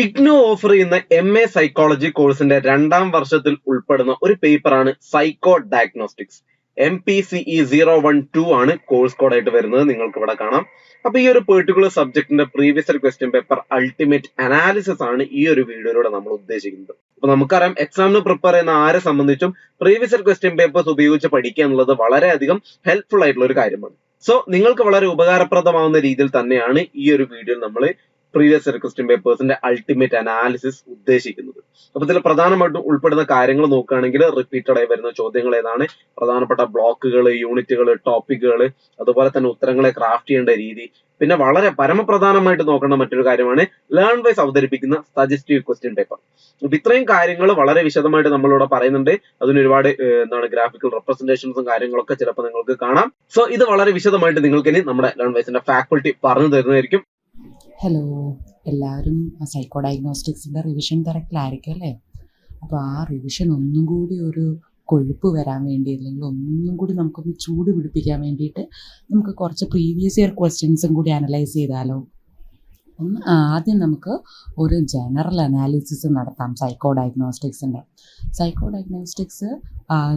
IGNOU offer ചെയ്യുന്ന M A psychology കോഴ്സിന്റെ രണ്ടാം വർഷത്തിൽ ഉൾപ്പെടുന്ന ഒരു പേപ്പറാണ് psycho diagnostics M P C E zero one two ആണ് കോഴ്സ് കോഡ് ആയിട്ട് വരുന്നത്. നിങ്ങൾക്ക് ഇവിടെ കാണാം. അപ്പൊ ഈ ഒരു particular സബ്ജക്റ്റിന്റെ previous question paper ultimate analysis ആണ് ഈ ഒരു വീഡിയോയിലൂടെ നമ്മൾ ഉദ്ദേശിക്കുന്നത്. അപ്പൊ നമുക്കറിയാം എക്സാമിന് പ്രിപ്പയർ ചെയ്യുന്ന ആരെ സംബന്ധിച്ചും പ്രീവിയസ് ക്വസ്റ്റ്യൻ പേപ്പേഴ്സ് ഉപയോഗിച്ച് പഠിക്കുക എന്നുള്ളത് വളരെയധികം ഹെൽപ്ഫുൾ ആയിട്ടുള്ള ഒരു കാര്യമാണ്. സോ നിങ്ങൾക്ക് വളരെ ഉപകാരപ്രദമാവുന്ന രീതിയിൽ തന്നെയാണ് ഈ ഒരു വീഡിയോയിൽ നമ്മൾ പ്രീവിയസ് ഇയർ ക്വസ്റ്റ്യൻ പേപ്പേഴ്സിന്റെ അൾട്ടിമേറ്റ് അനാലിസിസ് ഉദ്ദേശിക്കുന്നത്. അപ്പൊ ഇതിൽ പ്രധാനമായിട്ടും ഉൾപ്പെടുന്ന കാര്യങ്ങൾ നോക്കുകയാണെങ്കിൽ റിപ്പീറ്റഡ് ആയി വരുന്ന ചോദ്യങ്ങൾ ഏതാണ്? പ്രധാനപ്പെട്ട ബ്ലോക്കുകൾ യൂണിറ്റുകൾ ടോപ്പിക്കുകൾ അതുപോലെ തന്നെ ഉത്തരങ്ങളെ ക്രാഫ്റ്റ് ചെയ്യേണ്ട രീതി. പിന്നെ വളരെ പരമപ്രധാനമായിട്ട് നോക്കേണ്ട മറ്റൊരു കാര്യമാണ് ലേൺ വൈസ് അവതരിപ്പിക്കുന്ന സജസ്റ്റീവ് ക്വസ്റ്റ്യൻ പേപ്പർ അപ്പൊ ഇത്രയും കാര്യങ്ങൾ വളരെ വിശദമായിട്ട് നമ്മളിവിടെ പറയുന്നുണ്ട്. അതിന് ഒരുപാട് എന്താണ് ഗ്രാഫിക്കൽ റെപ്രസെന്റേഷൻസും കാര്യങ്ങളൊക്കെ ചിലപ്പോൾ നിങ്ങൾക്ക് കാണാം. സോ ഇത് വളരെ വിശദമായിട്ട് നിങ്ങൾക്ക് ഇനി നമ്മുടെ ലേൺ വൈസിന്റെ ഫാക്കൾട്ടി പറഞ്ഞു തരുന്നതായിരിക്കും. ഹലോ എല്ലാവരും സൈക്കോ ഡയഗ്നോസ്റ്റിക്സിന്റെ റിവിഷൻ തിരക്കിലായിരിക്കും അല്ലേ? അപ്പോൾ ആ റിവിഷൻ ഒന്നും കൂടി ഒരു കൊഴുപ്പ് വരാൻ വേണ്ടി അല്ലെങ്കിൽ ഒന്നും കൂടി നമുക്കൊന്ന് ചൂട് പിടിപ്പിക്കാൻ വേണ്ടിയിട്ട് നമുക്ക് കുറച്ച് പ്രീവിയസ് ഇയർ ക്വസ്റ്റ്യൻസും കൂടി അനലൈസ് ചെയ്താലോ? ഒന്ന് ആദ്യം നമുക്ക് ഒരു ജനറൽ അനാലിസിസ് നടത്താം സൈക്കോ ഡയഗ്നോസ്റ്റിക്സിന്റെ സൈക്കോ ഡയഗ്നോസ്റ്റിക്സ്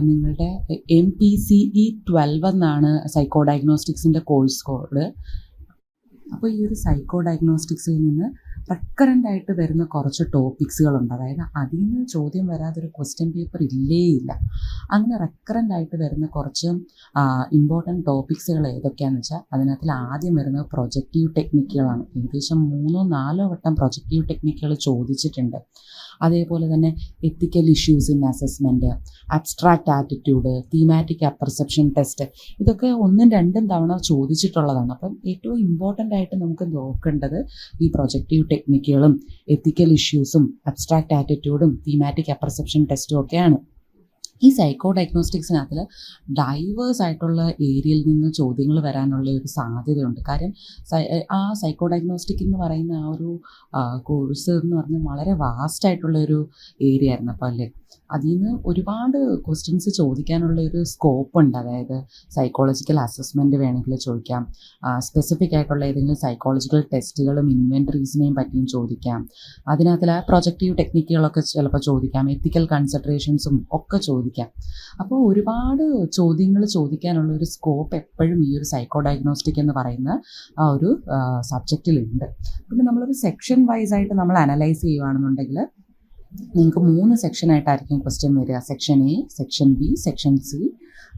നിങ്ങളുടെ M P C E twelve എന്നാണ് സൈക്കോ ഡയഗ്നോസ്റ്റിക്സിന്റെ കോഴ്സ് കോഡ് അപ്പോൾ ഈ ഒരു സൈക്കോ ഡയഗ്നോസ്റ്റിക്സിൽ നിന്ന് റെക്കറന്റ് ആയിട്ട് വരുന്ന കുറച്ച് ടോപ്പിക്സുകളുണ്ട് അതായത് അതിൽ നിന്ന് ചോദ്യം വരാതൊരു ക്വസ്റ്റ്യൻ പേപ്പർ ഇല്ലേ ഇല്ല. അങ്ങനെ റെക്കറന്റ് ആയിട്ട് വരുന്ന കുറച്ച് ഇമ്പോർട്ടന്റ് ടോപ്പിക്സുകൾ ഏതൊക്കെയാണെന്ന് വെച്ചാൽ അതിനകത്തിൽ ആദ്യം വരുന്നത് പ്രൊജക്റ്റീവ് ടെക്നിക്കുകളാണ് ഏകദേശം മൂന്നോ നാലോ വട്ടം പ്രൊജക്റ്റീവ് ടെക്നിക്കുകൾ ചോദിച്ചിട്ടുണ്ട്. അതേപോലെ തന്നെ ethical issues in assessment abstract attitude thematic apperception test ഇതൊക്കെ ഒന്നും രണ്ടും തവണ ചോദിച്ചിട്ടുള്ളതാണ്. അപ്പം ഏറ്റവും ഇമ്പോർട്ടന്റ് ആയിട്ട് നമുക്ക് നോക്കേണ്ടത് ഈ പ്രൊജക്റ്റീവ് ടെക്നിക്കുകളും എത്തിക്കൽ ഇഷ്യൂസും അബ്സ്ട്രാക്റ്റ് ആറ്റിറ്റ്യൂഡും തീമാറ്റിക് അപ്പർസെപ്ഷൻ ടെസ്റ്റും ഒക്കെയാണ്. ഈ സൈക്കോ ഡയഗ്നോസ്റ്റിക്സിനകത്തിൽ ഡൈവേഴ്സ് ആയിട്ടുള്ള ഏരിയയിൽ നിന്ന് ചോദ്യങ്ങൾ വരാനുള്ള ഒരു സാധ്യതയുണ്ട്. കാര്യം ആ സൈക്കോ ഡയഗ്നോസ്റ്റിക് എന്ന് പറയുന്ന ആ ഒരു കോഴ്സ് എന്ന് പറഞ്ഞാൽ വളരെ വാസ്റ്റ് ആയിട്ടുള്ള ഒരു ഏരിയ ആയിരുന്നു. അപ്പോൾ അല്ലേ? അതിൽ നിന്ന് ഒരുപാട് ക്വസ്റ്റ്യൻസ് ചോദിക്കാനുള്ള ഒരു സ്കോപ്പ് ഉണ്ട്. അതായത് സൈക്കോളജിക്കൽ അസസ്മെന്റ് വേണമെങ്കിൽ ചോദിക്കാം. സ്പെസിഫിക് ആയിട്ടുള്ള ഏതെങ്കിലും സൈക്കോളജിക്കൽ ടെസ്റ്റുകളും ഇൻവെൻട്രീസിനെയും പറ്റിയും ചോദിക്കാം. അതിനകത്തിൽ ആ പ്രൊജക്റ്റീവ് ടെക്നിക്കുകളൊക്കെ ചിലപ്പോൾ ചോദിക്കാം. എത്തിക്കൽ കൺസിഡറേഷൻസും ഒക്കെ ചോദിക്കാം. അപ്പോൾ ഒരുപാട് ചോദ്യങ്ങൾ ചോദിക്കാനുള്ള ഒരു സ്കോപ്പ് എപ്പോഴും ഈ ഒരു സൈക്കോ ഡയഗ്നോസ്റ്റിക് എന്ന് പറയുന്ന ആ ഒരു സബ്ജക്റ്റിലുണ്ട് പിന്നെ നമ്മളൊരു സെക്ഷൻ വൈസ് ആയിട്ട് നമ്മൾ അനലൈസ് ചെയ്യുകയാണെന്നുണ്ടെങ്കിൽ നിങ്ങൾക്ക് മൂന്ന് സെക്ഷനായിട്ടായിരിക്കും ക്വസ്റ്റ്യൻ വരിക. Section A section B section C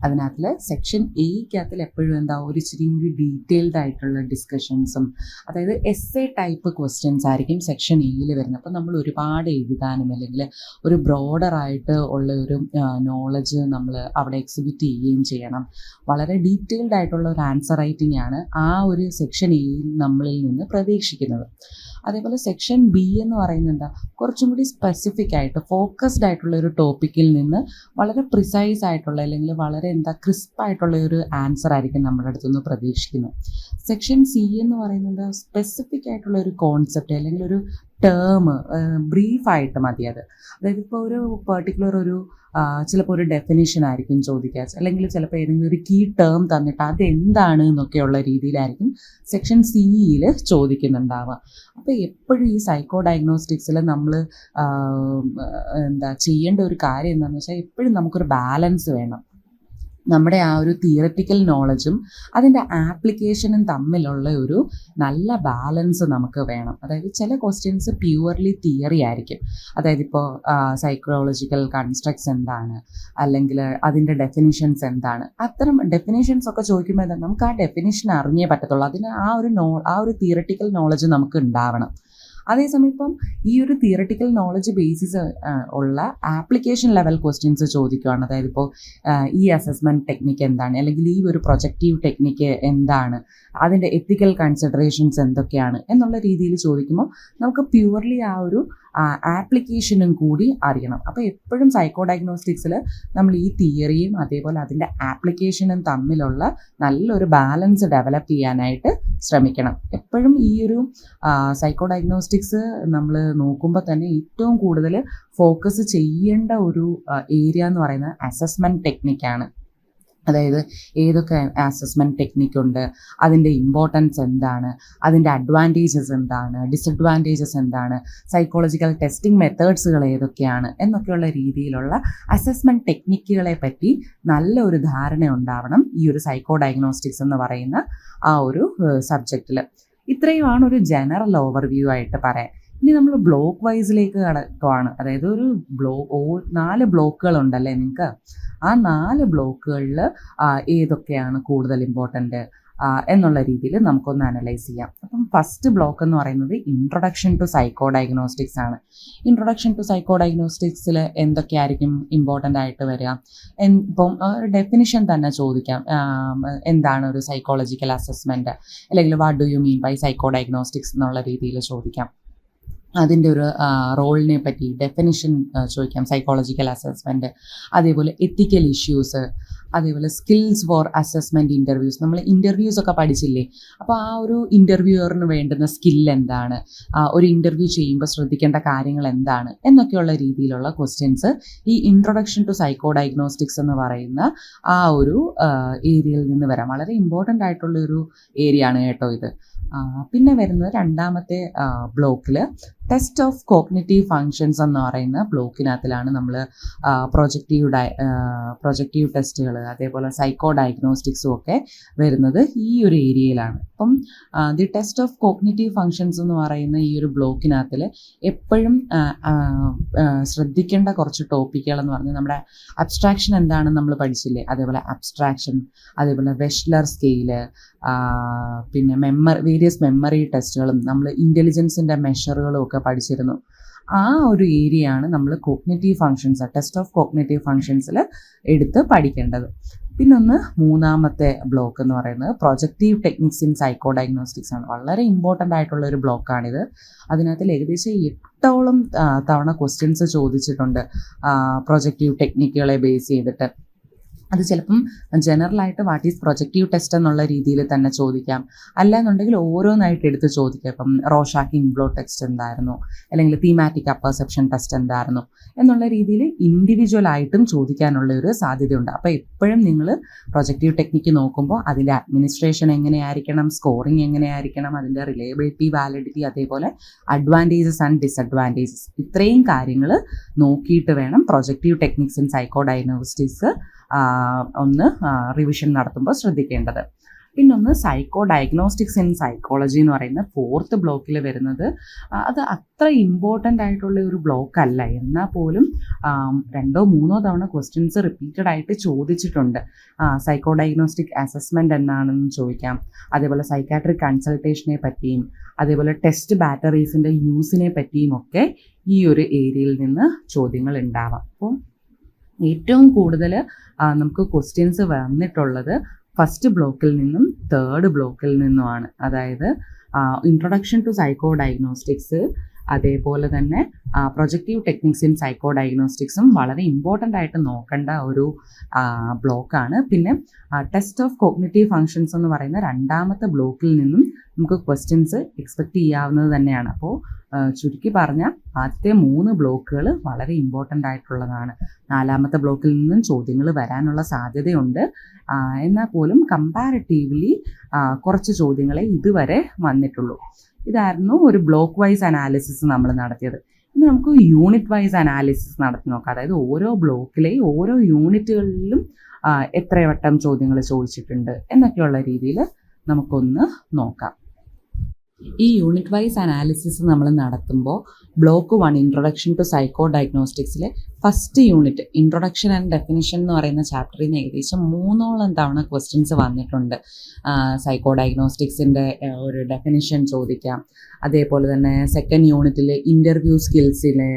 അതിനകത്തിൽ section എയ്ക്കകത്തിൽ എപ്പോഴും എന്താ ഒരു ഇച്ചിരി കൂടി ഡീറ്റെയിൽഡ് ആയിട്ടുള്ള ഡിസ്കഷൻസും അതായത് എസ് എ ടൈപ്പ് ക്വസ്റ്റ്യൻസ് ആയിരിക്കും സെക്ഷൻ എയിൽ വരുന്നത്. അപ്പം നമ്മൾ ഒരുപാട് എഴുതാനും അല്ലെങ്കിൽ ഒരു ബ്രോഡറായിട്ട് ഉള്ള ഒരു നോളജ് നമ്മൾ അവിടെ എക്സിബിറ്റ് ചെയ്യുകയും ചെയ്യണം. വളരെ ഡീറ്റെയിൽഡ് ആയിട്ടുള്ള ഒരു ആൻസർ റൈറ്റിംഗ് ആണ് ആ ഒരു സെക്ഷൻ എയിൽ നമ്മളിൽ നിന്ന് പ്രതീക്ഷിക്കുന്നത്. അതേപോലെ സെക്ഷൻ ബി എന്ന് പറയുന്നത് എന്താ? കുറച്ചും കൂടി സ്പെസിഫിക് ആയിട്ട് ഫോക്കസ്ഡ് ആയിട്ടുള്ള ഒരു ടോപ്പിക്കിൽ നിന്ന് വളരെ പ്രിസൈസ് ആയിട്ടുള്ള അല്ലെങ്കിൽ വളരെ എന്താ ക്രിസ്പ് ആയിട്ടുള്ള ഒരു ആൻസർ ആയിരിക്കും നമ്മുടെ അടുത്തുനിന്ന് പ്രതീക്ഷിക്കുന്നത്. സെക്ഷൻ സി എന്ന് പറയുന്നത് സ്പെസിഫിക് ആയിട്ടുള്ള ഒരു കോൺസെപ്റ്റ് അല്ലെങ്കിൽ ഒരു ടേം ബ്രീഫായിട്ട് മതി അത്. അതായത് ഇപ്പോൾ ഒരു പെർട്ടിക്കുലർ ഒരു ചിലപ്പോൾ ഒരു ഡെഫിനേഷൻ ആയിരിക്കും ചോദിക്കുക. അല്ലെങ്കിൽ ചിലപ്പോൾ ഏതെങ്കിലും ഒരു കീ ടേം തന്നിട്ട് അത് എന്താണ് എന്നൊക്കെയുള്ള രീതിയിലായിരിക്കും സെക്ഷൻ സിയിൽ ചോദിക്കുന്നുണ്ടാവുക. അപ്പോൾ എപ്പോഴും ഈ സൈക്കോ ഡയഗ്നോസ്റ്റിക്സിൽ നമ്മൾ എന്താ ചെയ്യേണ്ട ഒരു കാര്യം എന്താണെന്ന് വെച്ചാൽ എപ്പോഴും നമുക്കൊരു ബാലൻസ് വേണം. നമ്മുടെ ആ ഒരു തിയററ്റിക്കൽ നോളജും അതിന്റെ ആപ്ലിക്കേഷനും തമ്മിലുള്ള ഒരു നല്ല ബാലൻസ് നമുക്ക് വേണം. അതായത് ചില ക്വസ്റ്റ്യൻസ് പ്യുവർലി തിയറി ആയിരിക്കും. അതായത് ഇപ്പോൾ സൈക്കോളജിക്കൽ കൺസ്ട്രക്ട്സ് എന്താണ്? അല്ലെങ്കിൽ അതിന്റെ ഡെഫിനിഷൻസ് എന്താണ്? അത്തരം ഡെഫിനിഷൻസ് ഒക്കെ ചോദിക്കുമ്പോൾ നമുക്ക് ആ ഡെഫിനിഷൻ അറിഞ്ഞേ പറ്റത്തുള്ളൂ. അതിന് ആ ഒരു നോ ആ ഒരു തിയററ്റിക്കൽ നോളജ് നമുക്ക് ഉണ്ടാവണം. അതേസമയം ഇപ്പം ഈ ഒരു തിയററ്റിക്കൽ നോളജ് ബേസിസ് ഉള്ള ആപ്ലിക്കേഷൻ ലെവൽ ക്വസ്റ്റ്യൻസ് ചോദിക്കുകയാണ് അതായത് ഇപ്പോൾ ഈ അസസ്മെന്റ് ടെക്നിക്ക് എന്താണ്? അല്ലെങ്കിൽ ഈ ഒരു പ്രൊജക്റ്റീവ് ടെക്നിക്ക് എന്താണ്? അതിന്റെ എത്തിക്കൽ കൺസിഡറേഷൻസ് എന്തൊക്കെയാണ്? എന്നുള്ള രീതിയിൽ ചോദിക്കുമ്പോൾ നമുക്ക് പ്യുവർലി ആ ഒരു ആപ്ലിക്കേഷനും കൂടി അറിയണം. അപ്പോൾ എപ്പോഴും സൈക്കോ ഡയഗ്നോസ്റ്റിക്സിൽ നമ്മൾ ഈ തിയറിയും അതേപോലെ അതിന്റെ ആപ്ലിക്കേഷനും തമ്മിലുള്ള നല്ലൊരു ബാലൻസ് ഡെവലപ്പ് ചെയ്യാനായിട്ട് ശ്രമിക്കണം. എപ്പോഴും ഈ ഒരു സൈക്കോ ഡയഗ്നോസ്റ്റിക്സ് നമ്മൾ നോക്കുമ്പോൾ തന്നെ ഏറ്റവും കൂടുതൽ ഫോക്കസ് ചെയ്യേണ്ട ഒരു ഏരിയ എന്ന് പറയുന്നത് അസസ്മെന്റ് ടെക്നിക്കാണ് അതായത് ഏതൊക്കെ അസസ്മെന്റ് ടെക്നിക്ക് ഉണ്ട് അതിന്റെ ഇമ്പോർട്ടൻസ് എന്താണ് അതിന്റെ അഡ്വാന്റേജസ് എന്താണ് ഡിസഡ്വാന്റേജസ് എന്താണ് സൈക്കോളജിക്കൽ ടെസ്റ്റിംഗ് മെത്തേഡ്സുകൾ ഏതൊക്കെയാണ് എന്നൊക്കെയുള്ള രീതിയിലുള്ള അസസ്മെന്റ് ടെക്നിക്കുകളെ പറ്റി നല്ലൊരു ധാരണ ഉണ്ടാവണം ഈ ഒരു സൈക്കോ ഡയഗ്നോസ്റ്റിക്സ് എന്ന് പറയുന്ന ആ ഒരു സബ്ജക്റ്റിൽ ഇത്രയുമാണ് ഒരു ജനറൽ ഓവർവ്യൂ ആയിട്ട് പറയാൻ. ഇനി നമ്മൾ ബ്ലോക്ക് വൈസിലേക്ക് കടക്കുവാണ് അതായത് ഒരു ബ്ലോ നാല് ബ്ലോക്കുകൾ ഉണ്ടല്ലേ നിങ്ങൾക്ക് ആ നാല് ബ്ലോക്കുകളിൽ ഏതൊക്കെയാണ് കൂടുതൽ ഇമ്പോർട്ടന്റ് എന്നുള്ള രീതിയിൽ നമുക്കൊന്ന് അനലൈസ് ചെയ്യാം. അപ്പം ഫസ്റ്റ് ബ്ലോക്ക് എന്ന് പറയുന്നത് ഇൻട്രൊഡക്ഷൻ ടു സൈക്കോ ഡയഗ്നോസ്റ്റിക്സ് ആണ്. ഇൻട്രൊഡക്ഷൻ ടു സൈക്കോ ഡയഗ്നോസ്റ്റിക്സിൽ എന്തൊക്കെയായിരിക്കും ഇമ്പോർട്ടന്റ് ആയിട്ട് വരിക? ഇപ്പം ഡെഫിനിഷൻ തന്നെ ചോദിക്കാം. എന്താണ് ഒരു സൈക്കോളജിക്കൽ അസസ്മെന്റ് അല്ലെങ്കിൽ what do you mean by psycho diagnostics എന്നുള്ള രീതിയിൽ ചോദിക്കാം. അതിന്റെ ഒരു റോളിനെ പറ്റി ഡെഫിനിഷൻ ചോദിക്കാം. സൈക്കോളജിക്കൽ അസസ്മെന്റ് അതേപോലെ എത്തിക്കൽ ഇഷ്യൂസ് അതേപോലെ സ്കിൽസ് ഫോർ അസസ്മെന്റ് ഇന്റർവ്യൂസ് നമ്മൾ ഇന്റർവ്യൂസ് ഒക്കെ പഠിച്ചില്ലേ? അപ്പോൾ ആ ഒരു ഇന്റർവ്യൂവറിന് വേണ്ടുന്ന സ്കിൽ എന്താണ്? ഒരു ഇന്റർവ്യൂ ചെയ്യുമ്പോൾ ശ്രദ്ധിക്കേണ്ട കാര്യങ്ങൾ എന്താണ്? എന്നൊക്കെയുള്ള രീതിയിലുള്ള ക്വസ്റ്റ്യൻസ് ഈ ഇൻട്രൊഡക്ഷൻ ടു സൈക്കോ ഡയഗ്നോസ്റ്റിക്സ് എന്ന് പറയുന്ന ആ ഒരു ഏരിയയിൽ നിന്ന് വരാം. വളരെ ഇമ്പോർട്ടന്റ് ആയിട്ടുള്ളൊരു ഏരിയ ആണ് കേട്ടോ ഇത്. പിന്നെ വരുന്നത് രണ്ടാമത്തെ ബ്ലോക്കിൽ ടെസ്റ്റ് ഓഫ് കോഗ്നിറ്റീവ് ഫങ്ഷൻസ് എന്ന് പറയുന്ന ബ്ലോക്കിനകത്തിലാണ് നമ്മൾ പ്രൊജക്റ്റീവ് ഡയ പ്രൊജക്റ്റീവ് ടെസ്റ്റുകൾ അതേപോലെ സൈക്കോ ഡയഗ്നോസ്റ്റിക്സും ഒക്കെ വരുന്നത് ഈ ഒരു ഏരിയയിലാണ്. അപ്പം the test of cognitive functions എന്ന് പറയുന്ന ഈ ഒരു ബ്ലോക്കിനകത്തിൽ എപ്പോഴും ശ്രദ്ധിക്കേണ്ട കുറച്ച് ടോപ്പിക്കുകൾ എന്ന് പറഞ്ഞാൽ നമ്മുടെ അബ്സ്ട്രാക്ഷൻ എന്താണെന്ന് നമ്മൾ പഠിച്ചില്ലേ? അതേപോലെ അബ്സ്ട്രാക്ഷൻ അതേപോലെ വെഷ്ലർ സ്കെയിൽ പിന്നെ മെമ്മറി വേരിയസ് മെമ്മറി ടെസ്റ്റുകളും നമ്മൾ ഇന്റലിജൻസിന്റെ മെഷറുകളും ഒക്കെ പഠിച്ചിരുന്നു. ആ ഒരു ഏരിയ ആണ് നമ്മൾ cognitive functions test of cognitive ഫങ്ഷൻസിൽ എടുത്ത് പഠിക്കേണ്ടത്. പിന്നൊന്ന് മൂന്നാമത്തെ ബ്ലോക്ക് എന്ന് പറയുന്നത് projective techniques in psycho diagnostics ആണ്. വളരെ ഇമ്പോർട്ടന്റ് ആയിട്ടുള്ള ഒരു ബ്ലോക്കാണിത് അതിനകത്തിൽ ഏകദേശം എട്ടോളം തവണ ക്വസ്റ്റ്യൻസ് ചോദിച്ചിട്ടുണ്ട് പ്രൊജക്റ്റീവ് ടെക്നിക്കുകളെ ബേസ് ചെയ്തിട്ട്. അത് ചിലപ്പം ജനറലായിട്ട് വാട്ട് ഈസ് പ്രൊജക്റ്റീവ് ടെസ്റ്റ് എന്നുള്ള രീതിയിൽ തന്നെ ചോദിക്കാം. അല്ലാന്നുണ്ടെങ്കിൽ ഓരോന്നായിട്ട് എടുത്ത് ചോദിക്കാം. ഇപ്പം റോഷാക്ക് ഇംബ്ലോ ടെസ്റ്റ് എന്തായിരുന്നു? അല്ലെങ്കിൽ തീമാറ്റിക് അപ്പർസെപ്ഷൻ ടെസ്റ്റ് എന്തായിരുന്നു? എന്നുള്ള രീതിയിൽ ഇൻഡിവിജ്വൽ ആയിട്ടും ചോദിക്കാനുള്ള ഒരു സാധ്യതയുണ്ട്. അപ്പോൾ എപ്പോഴും നിങ്ങൾ പ്രൊജക്റ്റീവ് ടെക്നിക്ക് നോക്കുമ്പോൾ അതിന്റെ അഡ്മിനിസ്ട്രേഷൻ എങ്ങനെയായിരിക്കണം സ്കോറിങ് എങ്ങനെയായിരിക്കണം അതിന്റെ റിലയബിലിറ്റി വാലിഡിറ്റി അതേപോലെ അഡ്വാന്റേജസ് ആൻഡ് ഡിസഡ്വാന്റേജസ് ഇത്രയും കാര്യങ്ങൾ നോക്കിയിട്ട് വേണം projective techniques in psycho diagnostics ഒന്ന് റിവിഷൻ നടത്തുമ്പോൾ ശ്രദ്ധിക്കേണ്ടത്. പിന്നൊന്ന് സൈക്കോ ഡയഗ്നോസ്റ്റിക്സ് ഇൻ സൈക്കോളജി എന്ന് പറയുന്ന ഫോർത്ത് ബ്ലോക്കിൽ വരുന്നത് അത് അത്ര ഇമ്പോർട്ടന്റ് ആയിട്ടുള്ള ഒരു ബ്ലോക്ക് അല്ല. എന്നാൽ പോലും രണ്ടോ മൂന്നോ തവണ ക്വസ്റ്റ്യൻസ് റിപ്പീറ്റഡ് ആയിട്ട് ചോദിച്ചിട്ടുണ്ട്. സൈക്കോ ഡയഗ്നോസ്റ്റിക് അസസ്മെന്റ് എന്നാണെന്ന് ചോദിക്കാം. അതേപോലെ സൈക്കാട്രിക് കൺസൾട്ടേഷനെ പറ്റിയും അതേപോലെ ടെസ്റ്റ് ബാറ്ററീസിന്റെ യൂസിനെ പറ്റിയും ഒക്കെ ഈ ഒരു ഏരിയയിൽ നിന്ന് ചോദ്യങ്ങൾ ഉണ്ടാവാം. അപ്പോൾ ഏറ്റവും കൂടുതൽ നമുക്ക് ക്വസ്റ്റ്യൻസ് വന്നിട്ടുള്ളത് ഫസ്റ്റ് ബ്ലോക്കിൽ നിന്നും തേർഡ് ബ്ലോക്കിൽ നിന്നുമാണ്. അതായത് ഇൻട്രൊഡക്ഷൻ ടു സൈക്കോ ഡയഗ്നോസ്റ്റിക്സ് അതേപോലെ തന്നെ പ്രൊജക്റ്റീവ് ടെക്നിക്സും സൈക്കോ ഡയഗ്നോസ്റ്റിക്സും വളരെ ഇമ്പോർട്ടന്റ് ആയിട്ട് നോക്കേണ്ട ഒരു ബ്ലോക്കാണ്. പിന്നെ ടെസ്റ്റ് ഓഫ് കോഗ്നിറ്റീവ് ഫങ്ഷൻസ് എന്ന് പറയുന്ന രണ്ടാമത്തെ ബ്ലോക്കിൽ നിന്നും നമുക്ക് ക്വസ്റ്റ്യൻസ് എക്സ്പെക്റ്റ് ചെയ്യാവുന്നത് തന്നെയാണ്. അപ്പോൾ ചുരുക്കി പറഞ്ഞാൽ ആദ്യത്തെ മൂന്ന് ബ്ലോക്കുകൾ വളരെ ഇമ്പോർട്ടന്റ് ആയിട്ടുള്ളതാണ്. നാലാമത്തെ ബ്ലോക്കിൽ നിന്നും ചോദ്യങ്ങൾ വരാനുള്ള സാധ്യതയുണ്ട്. എന്നാൽ പോലും കമ്പാരിറ്റീവ്ലി കുറച്ച് ചോദ്യങ്ങളെ ഇതുവരെ വന്നിട്ടുള്ളൂ. ഇതായിരുന്നു ഒരു ബ്ലോക്ക് വൈസ് അനാലിസിസ് നമ്മൾ നടത്തിയത്. ഇനി നമുക്ക് യൂണിറ്റ് വൈസ് അനാലിസിസ് നടത്തി നോക്കാം. അതായത് ഓരോ ബ്ലോക്കിലെയും ഓരോ യൂണിറ്റുകളിലും എത്ര വട്ടം ചോദ്യങ്ങൾ ചോദിച്ചിട്ടുണ്ട് എന്നൊക്കെയുള്ള രീതിയിൽ നമുക്കൊന്ന് നോക്കാം. ഈ യൂണിറ്റ് വൈസ് അനാലിസിസ് നമ്മൾ നടത്തുമ്പോൾ block one introduction to psycho ഡയഗ്നോസ്റ്റിക്സിലെ first unit introduction and definition എന്ന് പറയുന്ന ചാപ്റ്ററിൽ നിന്ന് ഏകദേശം മൂന്നോളം തവണ ക്വസ്റ്റ്യൻസ് വന്നിട്ടുണ്ട്. സൈക്കോ ഡയഗ്നോസ്റ്റിക്സിന്റെ ഒരു ഡെഫിനിഷൻ ചോദിക്കാം. അതേപോലെ തന്നെ സെക്കൻഡ് യൂണിറ്റിൽ ഇന്റർവ്യൂ സ്കിൽസിലെ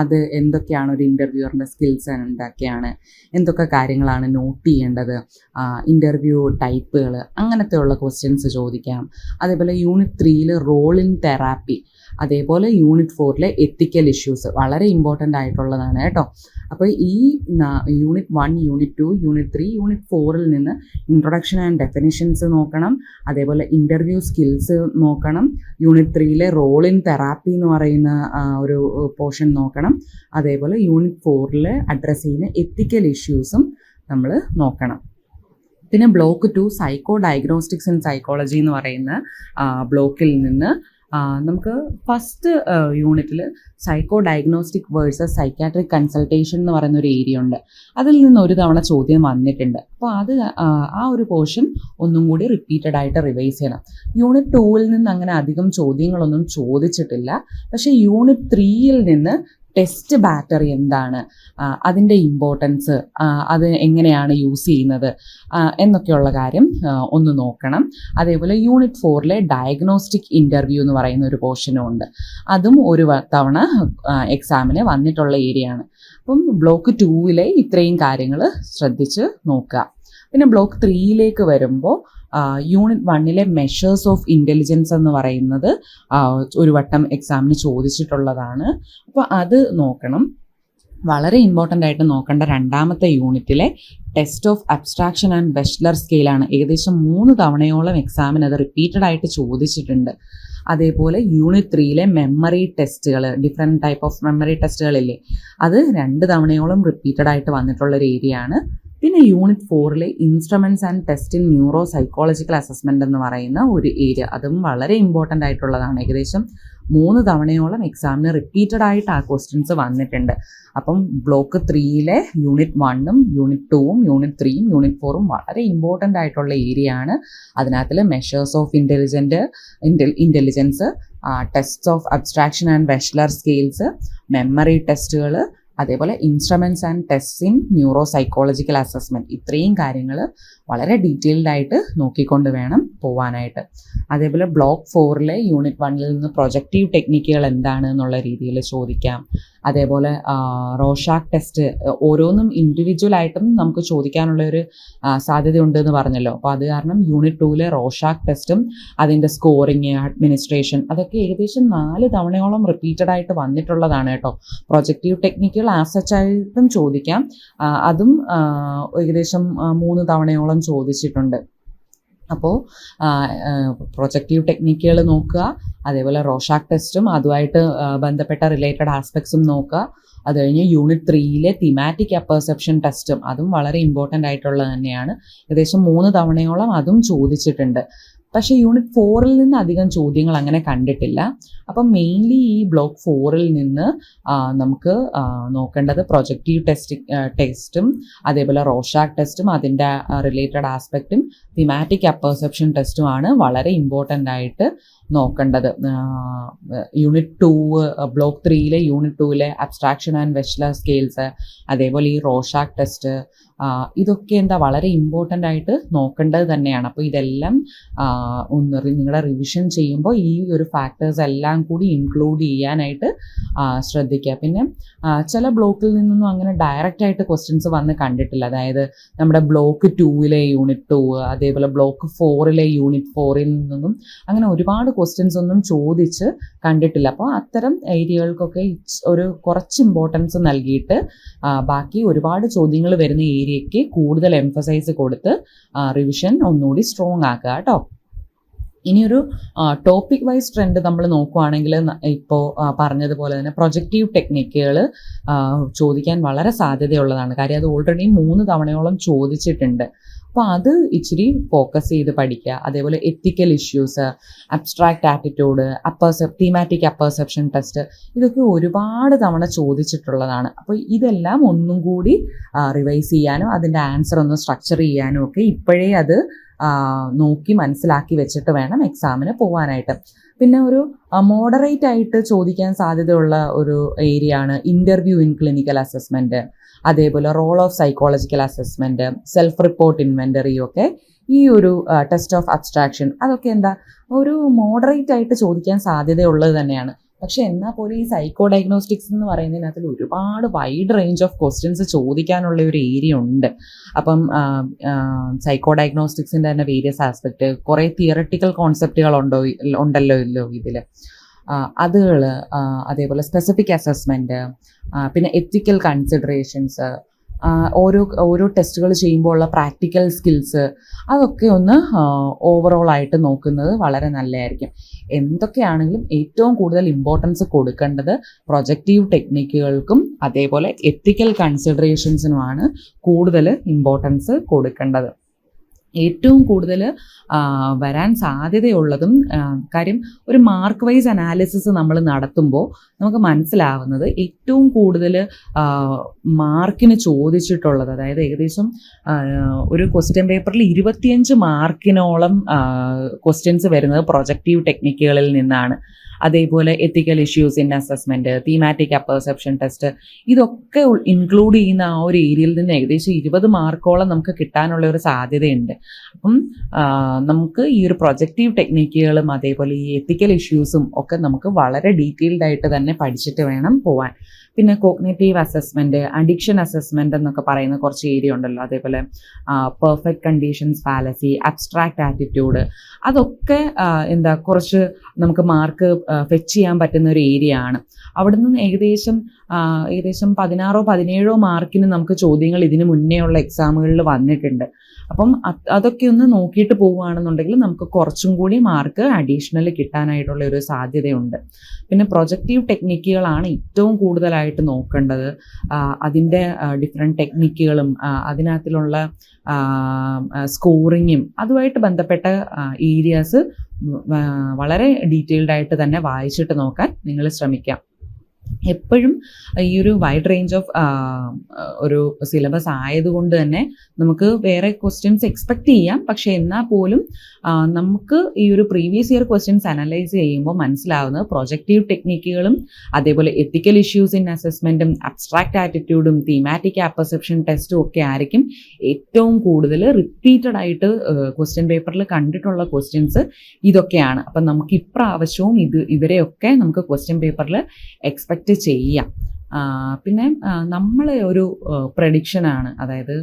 അത് എന്തൊക്കെയാണ് ഒരു ഇന്റർവ്യൂറിന്റെ സ്കിൽസ് എന്തൊക്കെയാണ് എന്തൊക്കെ കാര്യങ്ങളാണ് നോട്ട് ചെയ്യേണ്ടത് ഇന്റർവ്യൂ ടൈപ്പുകൾ അങ്ങനത്തെയുള്ള ക്വസ്റ്റ്യൻസ് ചോദിക്കാം. അതേപോലെ യൂണിറ്റ് ത്രീയിൽ റോൾ ഇൻ തെറാപ്പി അതേപോലെ യൂണിറ്റ് ഫോറിലെ എത്തിക്കൽ ഇഷ്യൂസ് വളരെ ഇമ്പോർട്ടന്റ് ആയിട്ടുള്ളതാണ് കേട്ടോ. അപ്പോൾ ഈ unit one unit two unit three unit ഫോറിൽ നിന്ന് ഇൻട്രൊഡക്ഷൻ ആൻഡ് ഡെഫിനിഷൻസ് നോക്കണം. അതേപോലെ ഇന്റർവ്യൂ സ്കിൽസ് നോക്കണം. യൂണിറ്റ് ത്രീയിലെ റോൾ ഇൻ തെറാപ്പി എന്ന് പറയുന്ന ഒരു പോർഷൻ നോക്കണം. അതേപോലെ യൂണിറ്റ് ഫോറിൽ അഡ്രസ്സ് ചെയ്യുന്ന എത്തിക്കൽ ഇഷ്യൂസും നമ്മൾ നോക്കണം. പിന്നെ block two psycho diagnostics in psychology എന്ന് പറയുന്ന ബ്ലോക്കിൽ നിന്ന് നമുക്ക് ഫസ്റ്റ് യൂണിറ്റിൽ psycho diagnostic versus psychiatric consultation എന്ന് പറയുന്ന ഒരു ഏരിയ ഉണ്ട്. അതിൽ നിന്ന് ഒരു തവണ ചോദ്യം വന്നിട്ടുണ്ട്. അപ്പോൾ അത് ആ, ഒരു പോർഷൻ ഒന്നും കൂടി റിപ്പീറ്റഡ് ആയിട്ട് റിവൈസ് ചെയ്യണം. യൂണിറ്റ് ടൂവിൽ നിന്ന് അങ്ങനെ അധികം ചോദ്യങ്ങളൊന്നും ചോദിച്ചിട്ടില്ല. പക്ഷേ യൂണിറ്റ് ത്രീയിൽ നിന്ന് ടെസ്റ്റ് ബാറ്ററി എന്താണ്? അതിന്റെ ഇമ്പോർട്ടൻസ് അത് എങ്ങനെയാണ് യൂസ് ചെയ്യുന്നത്? എന്നൊക്കെയുള്ള കാര്യം ഒന്ന് നോക്കണം. അതേപോലെ യൂണിറ്റ് ഫോറിലെ ഡയഗ്നോസ്റ്റിക് ഇന്റർവ്യൂ എന്ന് പറയുന്ന ഒരു പോർഷനും ഉണ്ട്. അതും ഒരു തവണ എക്സാമിന് വന്നിട്ടുള്ള ഏരിയ ആണ്. അപ്പം ബ്ലോക്ക് ടൂവിലെ ഇത്രയും കാര്യങ്ങൾ ശ്രദ്ധിച്ച് നോക്കുക. പിന്നെ ബ്ലോക്ക് ത്രീയിലേക്ക് വരുമ്പോൾ യൂണിറ്റ് വണ്ണിലെ മെഷേഴ്സ് ഓഫ് ഇന്റലിജൻസ് എന്ന് പറയുന്നത് ഒരു വട്ടം എക്സാമിന് ചോദിച്ചിട്ടുള്ളതാണ്. അപ്പോൾ അത് നോക്കണം. വളരെ ഇമ്പോർട്ടന്റ് ആയിട്ട് നോക്കേണ്ട രണ്ടാമത്തെ യൂണിറ്റിലെ test of abstraction and Wechsler സ്കെയിലാണ് ഏകദേശം മൂന്ന് തവണയോളം എക്സാമിന് അത് റിപ്പീറ്റഡ് ആയിട്ട് ചോദിച്ചിട്ടുണ്ട്. അതേപോലെ യൂണിറ്റ് ത്രീയിലെ മെമ്മറി ടെസ്റ്റുകൾ ഡിഫറെന്റ് ടൈപ്പ് ഓഫ് മെമ്മറി ടെസ്റ്റുകളില്ലേ അത് രണ്ട് തവണയോളം റിപ്പീറ്റഡ് ആയിട്ട് വന്നിട്ടുള്ള ഒരു ഏരിയ ആണ്. പിന്നെ unit ഫോറിലെ instruments and test in neuro psychological assessment എന്ന് പറയുന്ന ഒരു ഏരിയ അതും വളരെ ഇമ്പോർട്ടന്റ് ആയിട്ടുള്ളതാണ്. ഏകദേശം മൂന്ന് തവണയോളം എക്സാമിന് റിപ്പീറ്റഡ് ആയിട്ട് ആ ക്വസ്റ്റ്യൻസ് വന്നിട്ടുണ്ട്. അപ്പം ബ്ലോക്ക് ത്രീയിലെ യൂണിറ്റ് വണ്ണും യൂണിറ്റ് ടൂവും യൂണിറ്റ് ത്രീയും യൂണിറ്റ് ഫോറും വളരെ ഇമ്പോർട്ടന്റ് ആയിട്ടുള്ള ഏരിയ ആണ്. അതിനകത്തിൽ measures of intelligent intelligence test of abstraction and Wechsler scales memory ടെസ്റ്റുകൾ അതേപോലെ instruments and test in neuro psychological assessment ഇത്രയും കാര്യങ്ങൾ വളരെ ഡീറ്റെയിൽഡ് ആയിട്ട് നോക്കിക്കൊണ്ട് വേണം പോവാനായിട്ട്. അതേപോലെ ബ്ലോക്ക് ഫോറിലെ യൂണിറ്റ് വണ്ണിൽ നിന്ന് പ്രൊജക്റ്റീവ് ടെക്നിക്കുകൾ എന്താണ് എന്നുള്ള രീതിയിൽ ചോദിക്കാം. അതേപോലെ റോഷാക്ക് ടെസ്റ്റ് ഓരോന്നും ഇൻഡിവിജ്വൽ ആയിട്ടും നമുക്ക് ചോദിക്കാനുള്ള ഒരു സാധ്യത സാധ്യതയുണ്ട് എന്ന് പറഞ്ഞല്ലോ. അപ്പോൾ അത് കാരണം യൂണിറ്റ് ടൂവിലെ റോഷാക്ക് ടെസ്റ്റും അതിന്റെ സ്കോറിങ് അഡ്മിനിസ്ട്രേഷൻ അതൊക്കെ ഏകദേശം നാല് തവണയോളം റിപ്പീറ്റഡ് ആയിട്ട് വന്നിട്ടുള്ളതാണ് കേട്ടോ. പ്രൊജക്റ്റീവ് ടെക്നിക്കുകൾ ആസച്ചായിട്ടും ചോദിക്കാം. അതും ഏകദേശം മൂന്ന് തവണയോളം ചോദിച്ചിട്ടുണ്ട്. അപ്പോൾ പ്രൊജക്റ്റീവ് ടെക്നിക്കുകൾ നോക്കുക അതേപോലെ റോഷാക്ക് ടെസ്റ്റും അതുമായിട്ട് ബന്ധപ്പെട്ട റിലേറ്റഡ് ആസ്പെക്ട്സും നോക്കുക. അത് കഴിഞ്ഞ് യൂണിറ്റ് ത്രീയിലെ തിമാറ്റിക് അപ്പർസെപ്ഷൻ ടെസ്റ്റും അതും വളരെ ഇമ്പോർട്ടന്റ് ആയിട്ടുള്ളത് തന്നെയാണ്. ഏകദേശം മൂന്ന് തവണയോളം അതും ചോദിച്ചിട്ടുണ്ട്. പക്ഷേ യൂണിറ്റ് ഫോറിൽ നിന്ന് അധികം ചോദ്യങ്ങൾ അങ്ങനെ കണ്ടിട്ടില്ല. അപ്പം മെയിൻലി ഈ ബ്ലോക്ക് ഫോറിൽ നിന്ന് നമുക്ക് നോക്കേണ്ടത് പ്രൊജക്റ്റീവ് ടെസ്റ്റ് ടെസ്റ്റും അതേപോലെ റോഷാക് ടെസ്റ്റും അതിന്റെ റിലേറ്റഡ് ആസ്പെക്റ്റും തിമാറ്റിക് അപ്പർസെപ്ഷൻ ടെസ്റ്റുമാണ് വളരെ ഇമ്പോർട്ടന്റ് ആയിട്ട് നോക്കേണ്ടത്. യൂണിറ്റ് ടൂ ബ്ലോക്ക് ത്രീയിലെ യൂണിറ്റ് ടൂവിലെ അബ്സ്ട്രാക്ഷൻ ആൻഡ് വെഷ്ലർ സ്കെയിൽസ് അതേപോലെ ഈ റോഷാക് ടെസ്റ്റ് ഇതൊക്കെ എന്താ വളരെ ഇമ്പോർട്ടന്റ് ആയിട്ട് നോക്കേണ്ടത് തന്നെയാണ്. അപ്പോൾ ഇതെല്ലാം ഒന്ന് നിങ്ങളുടെ റിവിഷൻ ചെയ്യുമ്പോൾ ഈ ഒരു ഫാക്ടേഴ്സ് എല്ലാം കൂടി ഇൻക്ലൂഡ് ചെയ്യാനായിട്ട് ശ്രദ്ധിക്കുക. പിന്നെ ചില ബ്ലോക്കിൽ നിന്നൊന്നും അങ്ങനെ ഡയറക്റ്റ് ആയിട്ട് ക്വസ്റ്റ്യൻസ് വന്ന് കണ്ടിട്ടില്ല. അതായത് നമ്മുടെ ബ്ലോക്ക് ടൂവിലെ യൂണിറ്റ് ടു അതേപോലെ ബ്ലോക്ക് ഫോറിലെ യൂണിറ്റ് ഫോറിൽ നിന്നും അങ്ങനെ ഒരുപാട് ക്വസ്റ്റ്യൻസ് ഒന്നും ചോദിച്ച് കണ്ടിട്ടില്ല. അപ്പോൾ അത്തരം ഏരിയകൾക്കൊക്കെ ഒരു കുറച്ച് ഇമ്പോർട്ടൻസ് നൽകിയിട്ട് ബാക്കി ഒരുപാട് ചോദ്യങ്ങൾ വരുന്ന ഏരിയയ്ക്ക് കൂടുതൽ എംഫസൈസ് കൊടുത്ത് റിവിഷൻ ഒന്നുകൂടി സ്ട്രോങ് ആക്കുക കേട്ടോ. ഇനിയൊരു ടോപ്പിക് വൈസ് ട്രെൻഡ് നമ്മൾ നോക്കുവാണെങ്കിൽ ഇപ്പോൾ പറഞ്ഞതുപോലെ തന്നെ പ്രൊജക്റ്റീവ് ടെക്നിക്കുകൾ ചോദിക്കാൻ വളരെ സാധ്യതയുള്ളതാണ്. കാര്യം അത് ഓൾറെഡി മൂന്ന് തവണയോളം ചോദിച്ചിട്ടുണ്ട്. അപ്പോൾ അത് ഇച്ചിരി ഫോക്കസ് ചെയ്ത് പഠിക്കുക. അതേപോലെ ethical issues abstract attitude apperception thematic apperception test ഇതൊക്കെ ഒരുപാട് തവണ ചോദിച്ചിട്ടുള്ളതാണ്. അപ്പോൾ ഇതെല്ലാം ഒന്നും കൂടി റിവൈസ് ചെയ്യാനും അതിന്റെ ആൻസർ ഒന്ന് സ്ട്രക്ചർ ചെയ്യാനും ഒക്കെ ഇപ്പോഴേ അത് നോക്കി മനസ്സിലാക്കി വെച്ചിട്ട് വേണം എക്സാമിന് പോകാനായിട്ട് പിന്നെ ഒരു മോഡറേറ്റ് ആയിട്ട് ചോദിക്കാൻ സാധ്യതയുള്ള ഒരു ഏരിയ ആണ് ഇന്റർവ്യൂ ഇൻ ക്ലിനിക്കൽ അസസ്മെന്റ് അതേപോലെ role of psychological assessment self report ഇൻവെന്ററിയും ഒക്കെ ഈ ഒരു ടെസ്റ്റ് ഓഫ് അബ്സ്ട്രാക്ഷൻ അതൊക്കെ എന്താ? ഒരു മോഡറേറ്റ് ആയിട്ട് ചോദിക്കാൻ സാധ്യതയുള്ളത് തന്നെയാണ്. പക്ഷെ എന്നാൽ പോലും ഈ സൈക്കോ ഡയഗ്നോസ്റ്റിക്സ് എന്ന് പറയുന്നതിനകത്തിൽ ഒരുപാട് വൈഡ് റേഞ്ച് ഓഫ് ക്വസ്റ്റ്യൻസ് ചോദിക്കാനുള്ള ഒരു ഏരിയ ഉണ്ട്. അപ്പം സൈക്കോ ഡയഗ്നോസ്റ്റിക്സിന്റെ തന്നെ വേരിയസ് ആസ്പെക്ട് കുറേ തിയററ്റിക്കൽ കോൺസെപ്റ്റുകൾ ഉണ്ടോ ഉണ്ടല്ലോ ഇല്ലോ ഇതിൽ അതുകൾ അതേപോലെ സ്പെസിഫിക് അസസ്മെന്റ് പിന്നെ എത്തിക്കൽ കൺസിഡറേഷൻസ് ഓരോ ഓരോ ടെസ്റ്റുകൾ ചെയ്യുമ്പോൾ ഉള്ള പ്രാക്ടിക്കൽ സ്കിൽസ് അതൊക്കെ ഒന്ന് ഓവറോൾ ആയിട്ട് നോക്കുന്നത് വളരെ നല്ലതായിരിക്കും. എന്തൊക്കെയാണെങ്കിലും ഏറ്റവും കൂടുതൽ ഇമ്പോർട്ടൻസ് കൊടുക്കേണ്ടത് പ്രൊജക്റ്റീവ് ടെക്നിക്കുകൾക്കും അതേപോലെ എത്തിക്കൽ കൺസിഡറേഷൻസിനുമാണ് കൂടുതൽ ഇമ്പോർട്ടൻസ് കൊടുക്കേണ്ടത്. ഏറ്റവും കൂടുതൽ വരാൻ സാധ്യതയുള്ളതും കാര്യം ഒരു മാർക്ക് വൈസ് അനാലിസിസ് നമ്മൾ നടത്തുമ്പോൾ നമുക്ക് മനസ്സിലാവുന്നത് ഏറ്റവും കൂടുതൽ മാർക്കിന് ചോദിച്ചിട്ടുള്ളത്. അതായത് ഏകദേശം ഒരു ക്വസ്റ്റ്യൻ പേപ്പറിൽ ഇരുപത്തിയഞ്ച് മാർക്കിനോളം ക്വസ്റ്റ്യൻസ് വരുന്നത് പ്രൊജക്റ്റീവ് ടെക്നിക്കുകളിൽ നിന്നാണ്. അതേപോലെ ethical issues in assessment thematic apperception test ഇതൊക്കെ ഇൻക്ലൂഡ് ചെയ്യുന്ന ആ ഒരു ഏരിയയിൽ നിന്ന് ഏകദേശം ഇരുപത് മാർക്കോളം നമുക്ക് കിട്ടാനുള്ള ഒരു സാധ്യതയുണ്ട്. അപ്പം നമുക്ക് ഈ ഒരു പ്രൊജക്റ്റീവ് ടെക്നിക്കുകളും അതേപോലെ ഈ എത്തിക്കൽ ഇഷ്യൂസും ഒക്കെ നമുക്ക് വളരെ ഡീറ്റെയിൽഡ് ആയിട്ട് തന്നെ പഠിച്ചിട്ട് വേണം പോവാൻ. പിന്നെ കോഗ്നേറ്റീവ് അസസ്മെന്റ് അഡിക്ഷൻ അസസ്മെന്റ് എന്നൊക്കെ പറയുന്ന കുറച്ച് ഏരിയ ഉണ്ടല്ലോ. അതേപോലെ perfect conditions fallacy abstract attitude അതൊക്കെ എന്താ കുറച്ച് നമുക്ക് മാർക്ക് ഫെച്ച് ചെയ്യാൻ പറ്റുന്ന ഒരു ഏരിയ ആണ്. അവിടെ നിന്ന് ഏകദേശം ഏകദേശം പതിനാറോ പതിനേഴോ മാർക്കിന് നമുക്ക് ചോദ്യങ്ങൾ ഇതിനു മുന്നേ ഉള്ള എക്സാമുകളിൽ വന്നിട്ടുണ്ട്. അപ്പം അതൊക്കെ ഒന്ന് നോക്കിയിട്ട് പോവുകയാണെന്നുണ്ടെങ്കിൽ നമുക്ക് കുറച്ചും കൂടി മാർക്ക് അഡീഷണൽ കിട്ടാനായിട്ടുള്ള ഒരു സാധ്യതയുണ്ട്. പിന്നെ പ്രൊജക്റ്റീവ് ടെക്നിക്കുകളാണ് ഏറ്റവും കൂടുതലായിട്ട് നോക്കേണ്ടത്. അതിന്റെ ഡിഫറെന്റ് ടെക്നിക്കുകളും അതിനകത്തിലുള്ള സ്കോറിങ്ങും അതുമായിട്ട് ബന്ധപ്പെട്ട ഏരിയാസ് വളരെ ഡീറ്റെയിൽഡ് ആയിട്ട് തന്നെ വായിച്ചിട്ട് നോക്കാൻ നിങ്ങൾ ശ്രമിക്കാം. എപ്പോഴും ഈ ഒരു വൈഡ് റേഞ്ച് ഓഫ് ഒരു സിലബസ് ആയതുകൊണ്ട് തന്നെ നമുക്ക് വേറെ ക്വസ്റ്റ്യൻസ് എക്സ്പെക്ട് ചെയ്യാം. പക്ഷേ എന്നാൽ പോലും നമുക്ക് ഈ ഒരു പ്രീവിയസ് ഇയർ ക്വസ്റ്റ്യൻസ് അനലൈസ് ചെയ്യുമ്പോൾ മനസ്സിലാവുന്നത് പ്രൊജക്റ്റീവ് ടെക്നിക്കുകളും അതേപോലെ എത്തിക്കൽ ഇഷ്യൂസ് ഇൻ അസസ്മെന്റും അബ്സ്ട്രാക്ട് ആറ്റിറ്റ്യൂഡും തീമാറ്റിക് ആപ്പർസെപ്ഷൻ ടെസ്റ്റും ഒക്കെ ആയിരിക്കും ഏറ്റവും കൂടുതൽ റിപ്പീറ്റഡ് ആയിട്ട് ക്വസ്റ്റ്യൻ പേപ്പറിൽ കണ്ടിട്ടുള്ള ക്വസ്റ്റ്യൻസ് ഇതൊക്കെയാണ്. അപ്പം നമുക്ക് ഇപ്രാവശ്യവും ഇത് ഇവരെയൊക്കെ നമുക്ക് ക്വസ്റ്റ്യൻ പേപ്പറിൽ എക്സ്പെക്റ്റ് ചെയ്യാം. പിന്നെ നമ്മൾ ഒരു പ്രഡിക്ഷനാണ് അതായത്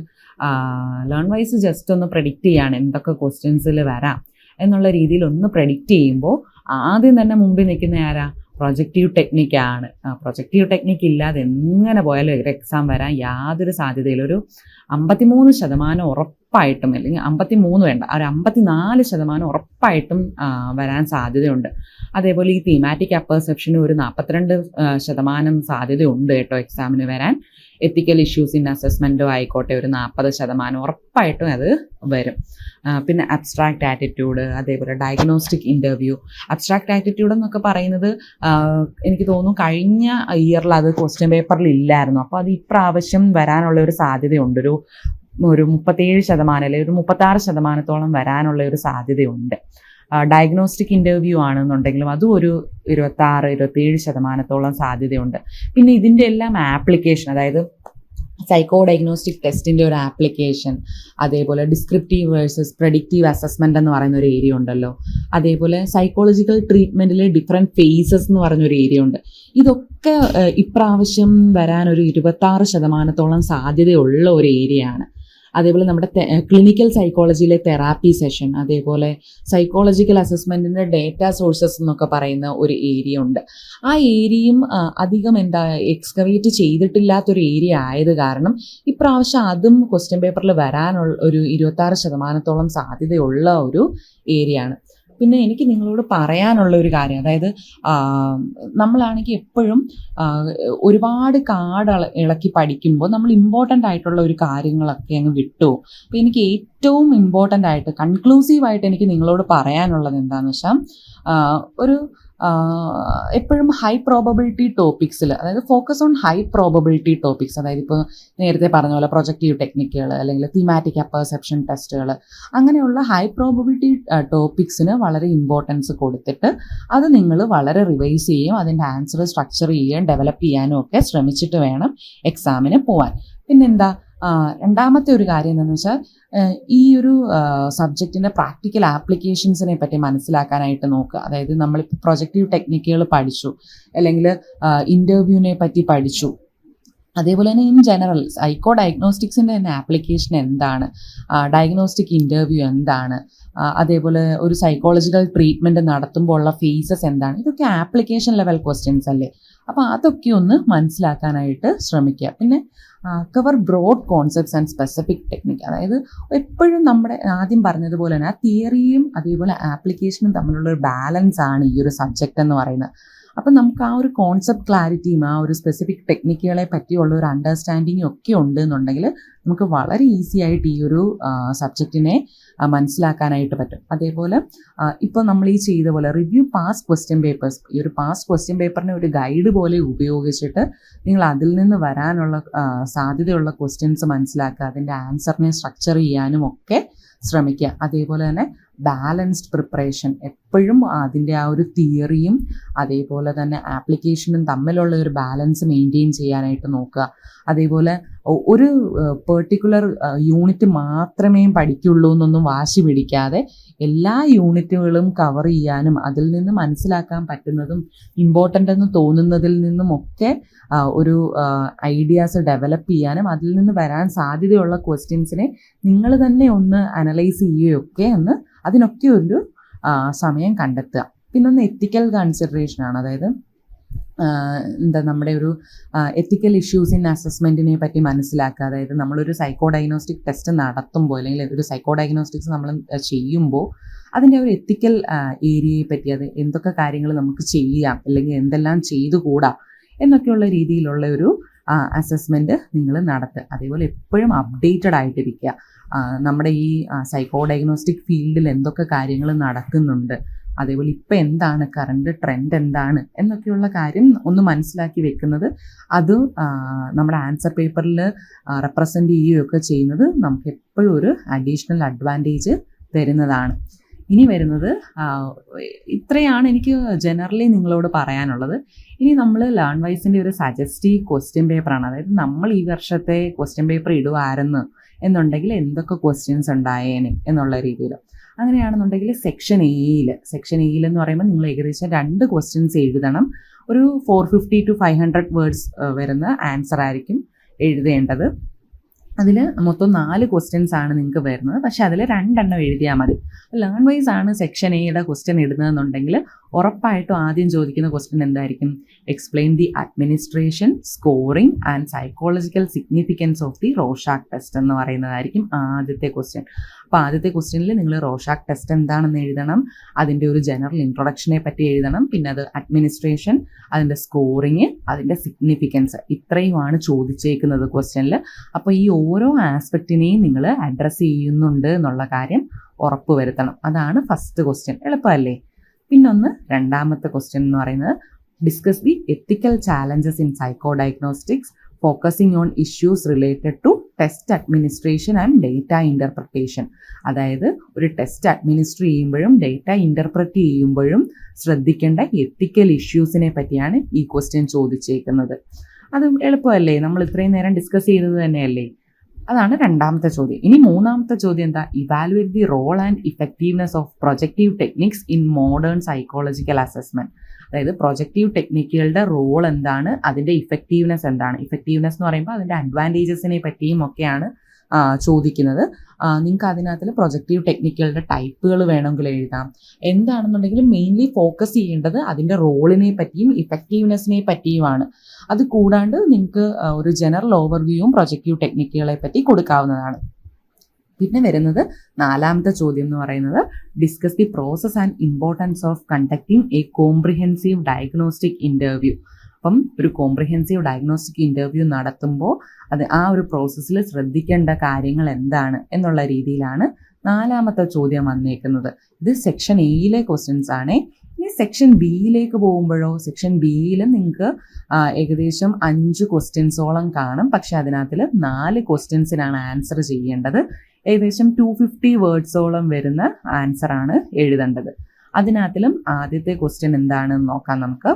ലേൺ വൈസ് ജസ്റ്റ് ഒന്ന് പ്രഡിക്റ്റ് ചെയ്യാണ് എന്തൊക്കെ ക്വസ്റ്റ്യൻസിൽ വരാം എന്നുള്ള രീതിയിൽ ഒന്ന് പ്രഡിക്റ്റ് ചെയ്യുമ്പോൾ ആദ്യം തന്നെ മുമ്പിൽ നിൽക്കുന്ന ആരാ? പ്രൊജക്റ്റീവ് ടെക്നിക്കാണ് പ്രൊജക്റ്റീവ് ടെക്നിക്ക് ഇല്ലാതെ എങ്ങനെ പോയാലും ഒരു എക്സാം വരാൻ യാതൊരു സാധ്യതയില്ല. ഒരു അമ്പത്തിമൂന്ന് ശതമാനം ഉറപ്പായിട്ടും അല്ലെങ്കിൽ അമ്പത്തി മൂന്ന് വേണ്ട ഒരു അമ്പത്തിനാല് ശതമാനം ഉറപ്പായിട്ടും വരാൻ സാധ്യതയുണ്ട്. അതേപോലെ ഈ തീമാറ്റിക് അപ്പർസെപ്ഷന് ഒരു നാൽപ്പത്തിരണ്ട് ശതമാനം സാധ്യതയുണ്ട് കേട്ടോ എക്സാമിന് വരാൻ. എത്തിക്കൽ ഇഷ്യൂസ് ഇൻ അസസ്മെന്റോ ആയിക്കോട്ടെ ഒരു നാൽപ്പത് ശതമാനം ഉറപ്പായിട്ടും അത് വരും. പിന്നെ അബ്സ്ട്രാക്ട് ആറ്റിറ്റ്യൂഡ് അതേപോലെ ഡയഗ്നോസ്റ്റിക് ഇന്റർവ്യൂ അബ്സ്ട്രാക്ട് ആറ്റിറ്റ്യൂഡ് എന്നൊക്കെ പറയുന്നത് എനിക്ക് തോന്നുന്നു കഴിഞ്ഞ ഇയറിൽ അത് ക്വസ്റ്റ്യൻ പേപ്പറിൽ ഇല്ലായിരുന്നു. അപ്പോൾ അത് ഇപ്രാവശ്യം വരാനുള്ള ഒരു സാധ്യതയുണ്ട്. ഒരു ഒരു മുപ്പത്തേഴ് ശതമാനം അല്ലെങ്കിൽ ഒരു മുപ്പത്താറ് ശതമാനത്തോളം വരാനുള്ള ഒരു സാധ്യതയുണ്ട്. ഡയഗ്നോസ്റ്റിക് ഇന്റർവ്യൂ ആണെന്നുണ്ടെങ്കിലും അതും ഒരു ഇരുപത്താറ് ഇരുപത്തേഴ് ശതമാനത്തോളം സാധ്യതയുണ്ട്. പിന്നെ ഇതിന്റെ എല്ലാം ആപ്ലിക്കേഷൻ അതായത് സൈക്കോ ഡയഗ്നോസ്റ്റിക് ടെസ്റ്റിന്റെ ഒരു ആപ്ലിക്കേഷൻ അതേപോലെ ഡിസ്ക്രിപ്റ്റീവ് വേഴ്സസ് പ്രഡിക്റ്റീവ് അസസ്മെന്റ് എന്ന് പറയുന്ന ഒരു ഏരിയ ഉണ്ടല്ലോ. അതേപോലെ സൈക്കോളജിക്കൽ ട്രീറ്റ്മെന്റിലെ ഡിഫറെന്റ് ഫേസസ് എന്ന് പറഞ്ഞൊരു ഏരിയ ഉണ്ട്. ഇതൊക്കെ ഇപ്രാവശ്യം വരാൻ ഒരു ഇരുപത്താറ് ശതമാനത്തോളം സാധ്യതയുള്ള ഒരു ഏരിയയാണ് അതേപോലെ നമ്മുടെ ക്ലിനിക്കൽ സൈക്കോളജിയിലെ തെറാപ്പി സെഷൻ അതേപോലെ സൈക്കോളജിക്കൽ അസസ്മെന്റിന്റെ ഡേറ്റ സോഴ്സസ് എന്നൊക്കെ പറയുന്ന ഒരു ഏരിയ ഉണ്ട്. ആ ഏരിയയും അധികം എന്താ എക്സ്കവേറ്റ് ചെയ്തിട്ടില്ലാത്തൊരു ഏരിയ ആയത് കാരണം ഇപ്രാവശ്യം അതും ക്വസ്റ്റ്യൻ പേപ്പറിൽ വരാനുള്ള ഒരു ഇരുപത്താറ് ശതമാനത്തോളം സാധ്യതയുള്ള ഒരു ഏരിയ ആണ്. പിന്നെ എനിക്ക് നിങ്ങളോട് പറയാനുള്ള ഒരു കാര്യം അതായത് നമ്മളാണെങ്കിൽ എപ്പോഴും ഒരുപാട് കാർഡ് ഇളക്കി പഠിക്കുമ്പോൾ നമ്മൾ ഇമ്പോർട്ടന്റ് ആയിട്ടുള്ള ഒരു കാര്യങ്ങളൊക്കെ അങ്ങ് വിട്ടു. അപ്പോൾ എനിക്ക് ഏറ്റവും ഇമ്പോർട്ടന്റ് ആയിട്ട് കൺക്ലൂസീവായിട്ട് എനിക്ക് നിങ്ങളോട് പറയാനുള്ളത് എന്താണെന്ന് വെച്ചാൽ ഒരു എപ്പോഴും ഹൈ പ്രോബബിലിറ്റി ടോപ്പിക്സിൽ അതായത് focus on high probability topics അതായത് ഇപ്പോൾ നേരത്തെ പറഞ്ഞ പോലെ പ്രൊജക്റ്റീവ് ടെക്നിക്കുകൾ അല്ലെങ്കിൽ തീമാറ്റിക് അപ്പർസെപ്ഷൻ ടെസ്റ്റുകൾ അങ്ങനെയുള്ള ഹൈ പ്രോബബിലിറ്റി ടോപ്പിക്സിന് വളരെ ഇമ്പോർട്ടൻസ് കൊടുത്തിട്ട് അത് നിങ്ങൾ വളരെ റിവൈസ് ചെയ്യുകയും അതിന്റെ ആൻസർ സ്ട്രക്ചർ ചെയ്യുകയും ഡെവലപ്പ് ചെയ്യാനും ഒക്കെ ശ്രമിച്ചിട്ട് വേണം എക്സാമിന് പോകാൻ പിന്നെന്താ? രണ്ടാമത്തെ ഒരു കാര്യം എന്താണെന്ന് വെച്ചാൽ ഈ ഒരു സബ്ജക്റ്റിന്റെ പ്രാക്ടിക്കൽ ആപ്ലിക്കേഷൻസിനെ പറ്റി മനസ്സിലാക്കാനായിട്ട് നോക്കുക. അതായത് നമ്മളിപ്പോൾ പ്രൊജക്റ്റീവ് ടെക്നിക്കുകൾ പഠിച്ചു അല്ലെങ്കിൽ ഇന്റർവ്യൂവിനെ പറ്റി പഠിച്ചു. അതേപോലെ തന്നെ ഇൻ ജനറൽ സൈക്കോ ഡയഗ്നോസ്റ്റിക്സിന്റെ തന്നെ ആപ്ലിക്കേഷൻ എന്താണ്? ഡയഗ്നോസ്റ്റിക് ഇന്റർവ്യൂ എന്താണ്? അതേപോലെ ഒരു സൈക്കോളജിക്കൽ ട്രീറ്റ്മെന്റ് നടത്തുമ്പോൾ ഉള്ള ഫേസസ് എന്താണ്? ഇതൊക്കെ ആപ്ലിക്കേഷൻ ലെവൽ ക്വസ്റ്റ്യൻസ് അല്ലേ? അപ്പോൾ അതൊക്കെ ഒന്ന് മനസ്സിലാക്കാനായിട്ട് ശ്രമിക്കുക. പിന്നെ cover broad concepts and specific technique അതായത് എപ്പോഴും നമ്മുടെ ആദ്യം പറഞ്ഞതുപോലെ തന്നെ ആ തിയറിയും അതേപോലെ ആപ്ലിക്കേഷനും തമ്മിലുള്ള ഒരു ബാലൻസ് ആണ് ഈ ഒരു സബ്ജക്റ്റ് എന്ന് പറയുന്നത്. അപ്പം നമുക്ക് ആ ഒരു കോൺസെപ്റ്റ് ക്ലാരിറ്റിയും ആ ഒരു സ്പെസിഫിക് ടെക്നിക്കുകളെ പറ്റിയുള്ള ഒരു അണ്ടർസ്റ്റാൻഡിങ്ങും ഒക്കെ ഉണ്ട് എന്നുണ്ടെങ്കിൽ നമുക്ക് വളരെ ഈസി ആയിട്ട് ഈ ഒരു സബ്ജക്റ്റിനെ മനസ്സിലാക്കാനായിട്ട് പറ്റും. അതേപോലെ ഇപ്പോൾ നമ്മൾ ഈ ചെയ്ത പോലെ റിവ്യൂ പാസ് ക്വസ്റ്റ്യൻ പേപ്പേഴ്സ് ഈ ഒരു പാസ് ക്വസ്റ്റ്യൻ പേപ്പറിനെ ഒരു ഗൈഡ് പോലെ ഉപയോഗിച്ചിട്ട് നിങ്ങൾ അതിൽ നിന്ന് വരാനുള്ള സാധ്യതയുള്ള ക്വസ്റ്റ്യൻസ് മനസ്സിലാക്കുക അതിന്റെ ആൻസറിനെ സ്ട്രക്ചർ ചെയ്യാനും ഒക്കെ ശ്രമിക്കുക. അതേപോലെ തന്നെ ബാലൻസ്ഡ് പ്രിപ്പറേഷൻ എപ്പോഴും അതിന്റെ ആ ഒരു തിയറിയും അതേപോലെ തന്നെ ആപ്ലിക്കേഷനും തമ്മിലുള്ള ഒരു ബാലൻസ് മെയിന്റെയിൻ ചെയ്യാനായിട്ട് നോക്കുക. അതേപോലെ ഒരു പെർട്ടിക്കുലർ യൂണിറ്റ് മാത്രമേ പഠിക്കുള്ളൂ എന്നൊന്നും വാശി പിടിക്കാതെ എല്ലാ യൂണിറ്റുകളും കവർ ചെയ്യാനും അതിൽ നിന്ന് മനസ്സിലാക്കാൻ പറ്റുന്നതും ഇമ്പോർട്ടന്റ് എന്ന് തോന്നുന്നതിൽ നിന്നുമൊക്കെ ഒക്കെ ഒരു ഐഡിയാസ് ഡെവലപ്പ് ചെയ്യാനും അതിൽ നിന്ന് വരാൻ സാധ്യതയുള്ള ക്വസ്റ്റ്യൻസിനെ നിങ്ങൾ തന്നെ ഒന്ന് അനലൈസ് ചെയ്യുകയൊക്കെ എന്ന് അതിനൊക്കെ ഒരു സമയം കണ്ടെത്തുക. പിന്നെ ഒന്ന് എത്തിക്കൽ കൺസിഡറേഷൻ ആണ്. അതായത് എന്താ നമ്മുടെ ഒരു എത്തിക്കൽ ഇഷ്യൂസ് ഇൻ അസസ്മെന്റിനെ പറ്റി മനസ്സിലാക്കുക. അതായത് നമ്മളൊരു സൈക്കോ ഡയഗ്നോസ്റ്റിക് ടെസ്റ്റ് നടത്തുമ്പോൾ അല്ലെങ്കിൽ ഒരു സൈക്കോ ഡയഗ്നോസ്റ്റിക്സ് നമ്മൾ ചെയ്യുമ്പോൾ അതിന്റെ ഒരു എത്തിക്കൽ ഏരിയയെ പറ്റി അത് എന്തൊക്കെ കാര്യങ്ങൾ നമുക്ക് ചെയ്യാം അല്ലെങ്കിൽ എന്തെല്ലാം ചെയ്തുകൂടാ എന്നൊക്കെയുള്ള രീതിയിലുള്ള ഒരു അസസ്മെന്റ് നിങ്ങൾ നടത്തുക. അതേപോലെ എപ്പോഴും അപ്ഡേറ്റഡ് ആയിട്ടിരിക്കുക. നമ്മുടെ ഈ സൈക്കോ ഡയഗ്നോസ്റ്റിക് ഫീൽഡിൽ എന്തൊക്കെ കാര്യങ്ങൾ നടക്കുന്നുണ്ട്. അതേപോലെ ഇപ്പം എന്താണ് കറണ്ട് ട്രെൻഡ് എന്താണ് എന്നൊക്കെയുള്ള കാര്യം ഒന്ന് മനസ്സിലാക്കി വെക്കുന്നത്. അത് നമ്മുടെ ആൻസർ പേപ്പറിൽ റെപ്രസെന്റ് ചെയ്യുകയൊക്കെ ചെയ്യുന്നത് നമുക്ക് എപ്പോഴും ഒരു അഡീഷണൽ അഡ്വാന്റേജ് തരുന്നതാണ്. ഇനി വരുന്നത് ഇത്രയാണ് എനിക്ക് ജനറലി നിങ്ങളോട് പറയാനുള്ളത്. ഇനി നമ്മൾ ലേൺ വൈസിന്റെ ഒരു സജസ്റ്റീവ് ക്വസ്റ്റ്യൻ പേപ്പറാണ് അതായത് നമ്മൾ ഈ വർഷത്തെ ക്വസ്റ്റ്യൻ പേപ്പർ ഇടുവായിരുന്നു എന്നുണ്ടെങ്കിൽ എന്തൊക്കെ ക്വസ്റ്റ്യൻസ് ഉണ്ടായേനെ എന്നുള്ള രീതിയിൽ അങ്ങനെയാണെന്നുണ്ടെങ്കിൽ സെക്ഷൻ എയിൽ സെക്ഷൻ എയിൽ എന്ന് പറയുമ്പോൾ നിങ്ങൾ ഏകദേശം രണ്ട് ക്വസ്റ്റ്യൻസ് എഴുതണം. ഒരു four fifty to five hundred words വരുന്ന ആൻസർ ആയിരിക്കും എഴുതേണ്ടത്. അതിൽ മൊത്തം നാല് ക്വസ്റ്റ്യൻസ് ആണ് നിങ്ങൾക്ക് വരുന്നത്. പക്ഷെ അതിൽ രണ്ടെണ്ണം എഴുതിയാൽ മതി. ലേൺ വൈസ് ആണ് സെക്ഷൻ എയുടെ ക്വസ്റ്റ്യൻ ഇടുന്നതെന്നുണ്ടെങ്കിൽ ഉറപ്പായിട്ടും ആദ്യം ചോദിക്കുന്ന ക്വസ്റ്റ്യൻ എന്തായിരിക്കും? Explain the administration scoring and psychological significance of the Rorschach test എന്ന് പറയുന്നതായിരിക്കും ആദ്യത്തെ ക്വസ്റ്റ്യൻ അപ്പോൾ ആദ്യത്തെ ക്വസ്റ്റ്യനിൽ നിങ്ങൾ റോഷാക്ക് ടെസ്റ്റ് എന്താണെന്ന് എഴുതണം അതിന്റെ ഒരു ജനറൽ ഇൻട്രൊഡക്ഷനെ പറ്റി എഴുതണം പിന്നെ അത് അഡ്മിനിസ്ട്രേഷൻ അതിന്റെ സ്കോറിങ് അതിന്റെ സിഗ്നിഫിക്കൻസ് ഇത്രയുമാണ് ചോദിച്ചേക്കുന്നത് ക്വസ്റ്റ്യനിൽ അപ്പോൾ ഈ ഓരോ ആസ്പെക്റ്റിനെയും നിങ്ങൾ അഡ്രസ്സ് ചെയ്യുന്നുണ്ട് എന്നുള്ള കാര്യം ഉറപ്പ് വരുത്തണം. അതാണ് ഫസ്റ്റ് ക്വസ്റ്റ്യൻ. എളുപ്പമല്ലേ? പിന്നൊന്ന് രണ്ടാമത്തെ ക്വസ്റ്റ്യൻ എന്ന് പറയുന്നത് discuss the ethical challenges in psycho diagnostics focusing on issues related to test administration and data interpretation അതായത് ഒരു ടെസ്റ്റ് അഡ്മിനിസ്റ്റർ ചെയ്യുമ്പോഴും ഡേറ്റ ഇന്റർപ്രറ്റ് ചെയ്യുമ്പോഴും ശ്രദ്ധിക്കേണ്ട എത്തിക്കൽ ഇഷ്യൂസിനെ പറ്റിയാണ് ഈ ക്വസ്റ്റ്യൻ ചോദിച്ചേക്കുന്നത്. അത് എളുപ്പമല്ലേ? നമ്മൾ ഇത്രയും നേരം ഡിസ്കസ് ചെയ്തത് തന്നെയല്ലേ? അതാണ് രണ്ടാമത്തെ ചോദ്യം. ഇനി മൂന്നാമത്തെ ചോദ്യം എന്താ? Evaluate the role and effectiveness of projective techniques in modern psychological assessment അതായത് പ്രൊജക്റ്റീവ് ടെക്നിക്കുകളുടെ റോൾ എന്താണ് അതിന്റെ ഇഫക്റ്റീവ്നെസ് എന്താണ്. ഇഫക്റ്റീവ്നെസ് എന്ന് പറയുമ്പോൾ അതിന്റെ അഡ്വാന്റേജസിനെ പറ്റിയും ഒക്കെയാണ് ചോദിക്കുന്നത്. നിങ്ങൾക്ക് അതിനകത്തിൽ പ്രൊജക്റ്റീവ് ടെക്നിക്കുകളുടെ ടൈപ്പുകൾ വേണമെങ്കിൽ എഴുതാം. എന്താണെന്നുണ്ടെങ്കിൽ മെയിൻലി ഫോക്കസ് ചെയ്യേണ്ടത് അതിന്റെ റോളിനെ പറ്റിയും ഇഫക്റ്റീവ്നെസ്സിനെ പറ്റിയുമാണ്. അത് കൂടാണ്ട് നിങ്ങൾക്ക് ഒരു ജനറൽ ഓവർവ്യൂവും പ്രൊജക്റ്റീവ് ടെക്നിക്കുകളെ പറ്റി കൊടുക്കാവുന്നതാണ്. പിന്നെ വരുന്നത് നാലാമത്തെ ചോദ്യം എന്ന് പറയുന്നത് discuss the process and importance of conducting a comprehensive diagnostic interview അപ്പം ഒരു കോംപ്രിഹെൻസീവ് ഡയഗ്നോസ്റ്റിക് ഇന്റർവ്യൂ നടത്തുമ്പോൾ അത് ആ ഒരു പ്രോസസ്സിൽ ശ്രദ്ധിക്കേണ്ട കാര്യങ്ങൾ എന്താണ് എന്നുള്ള രീതിയിലാണ് നാലാമത്തെ ചോദ്യം വന്നേക്കുന്നത്. ഇത് സെക്ഷൻ എയിലെ ക്വസ്റ്റ്യൻസ് ആണ്. ഇനി സെക്ഷൻ ബിയിലേക്ക് പോകുമ്പോഴോ സെക്ഷൻ ബിയിൽ നിങ്ങൾക്ക് ഏകദേശം അഞ്ച് ക്വസ്റ്റ്യൻസോളം കാണും. പക്ഷെ അതിനകത്തിൽ നാല് ക്വസ്റ്റ്യൻസിനാണ് ആൻസർ ചെയ്യേണ്ടത്. ഏകദേശം ടു ഫിഫ്റ്റി വേർഡ്സോളം വരുന്ന ആൻസർ ആണ് എഴുതേണ്ടത്. അതിനകത്തിലും ആദ്യത്തെ ക്വസ്റ്റ്യൻ എന്താണെന്ന് നോക്കാം നമുക്ക്.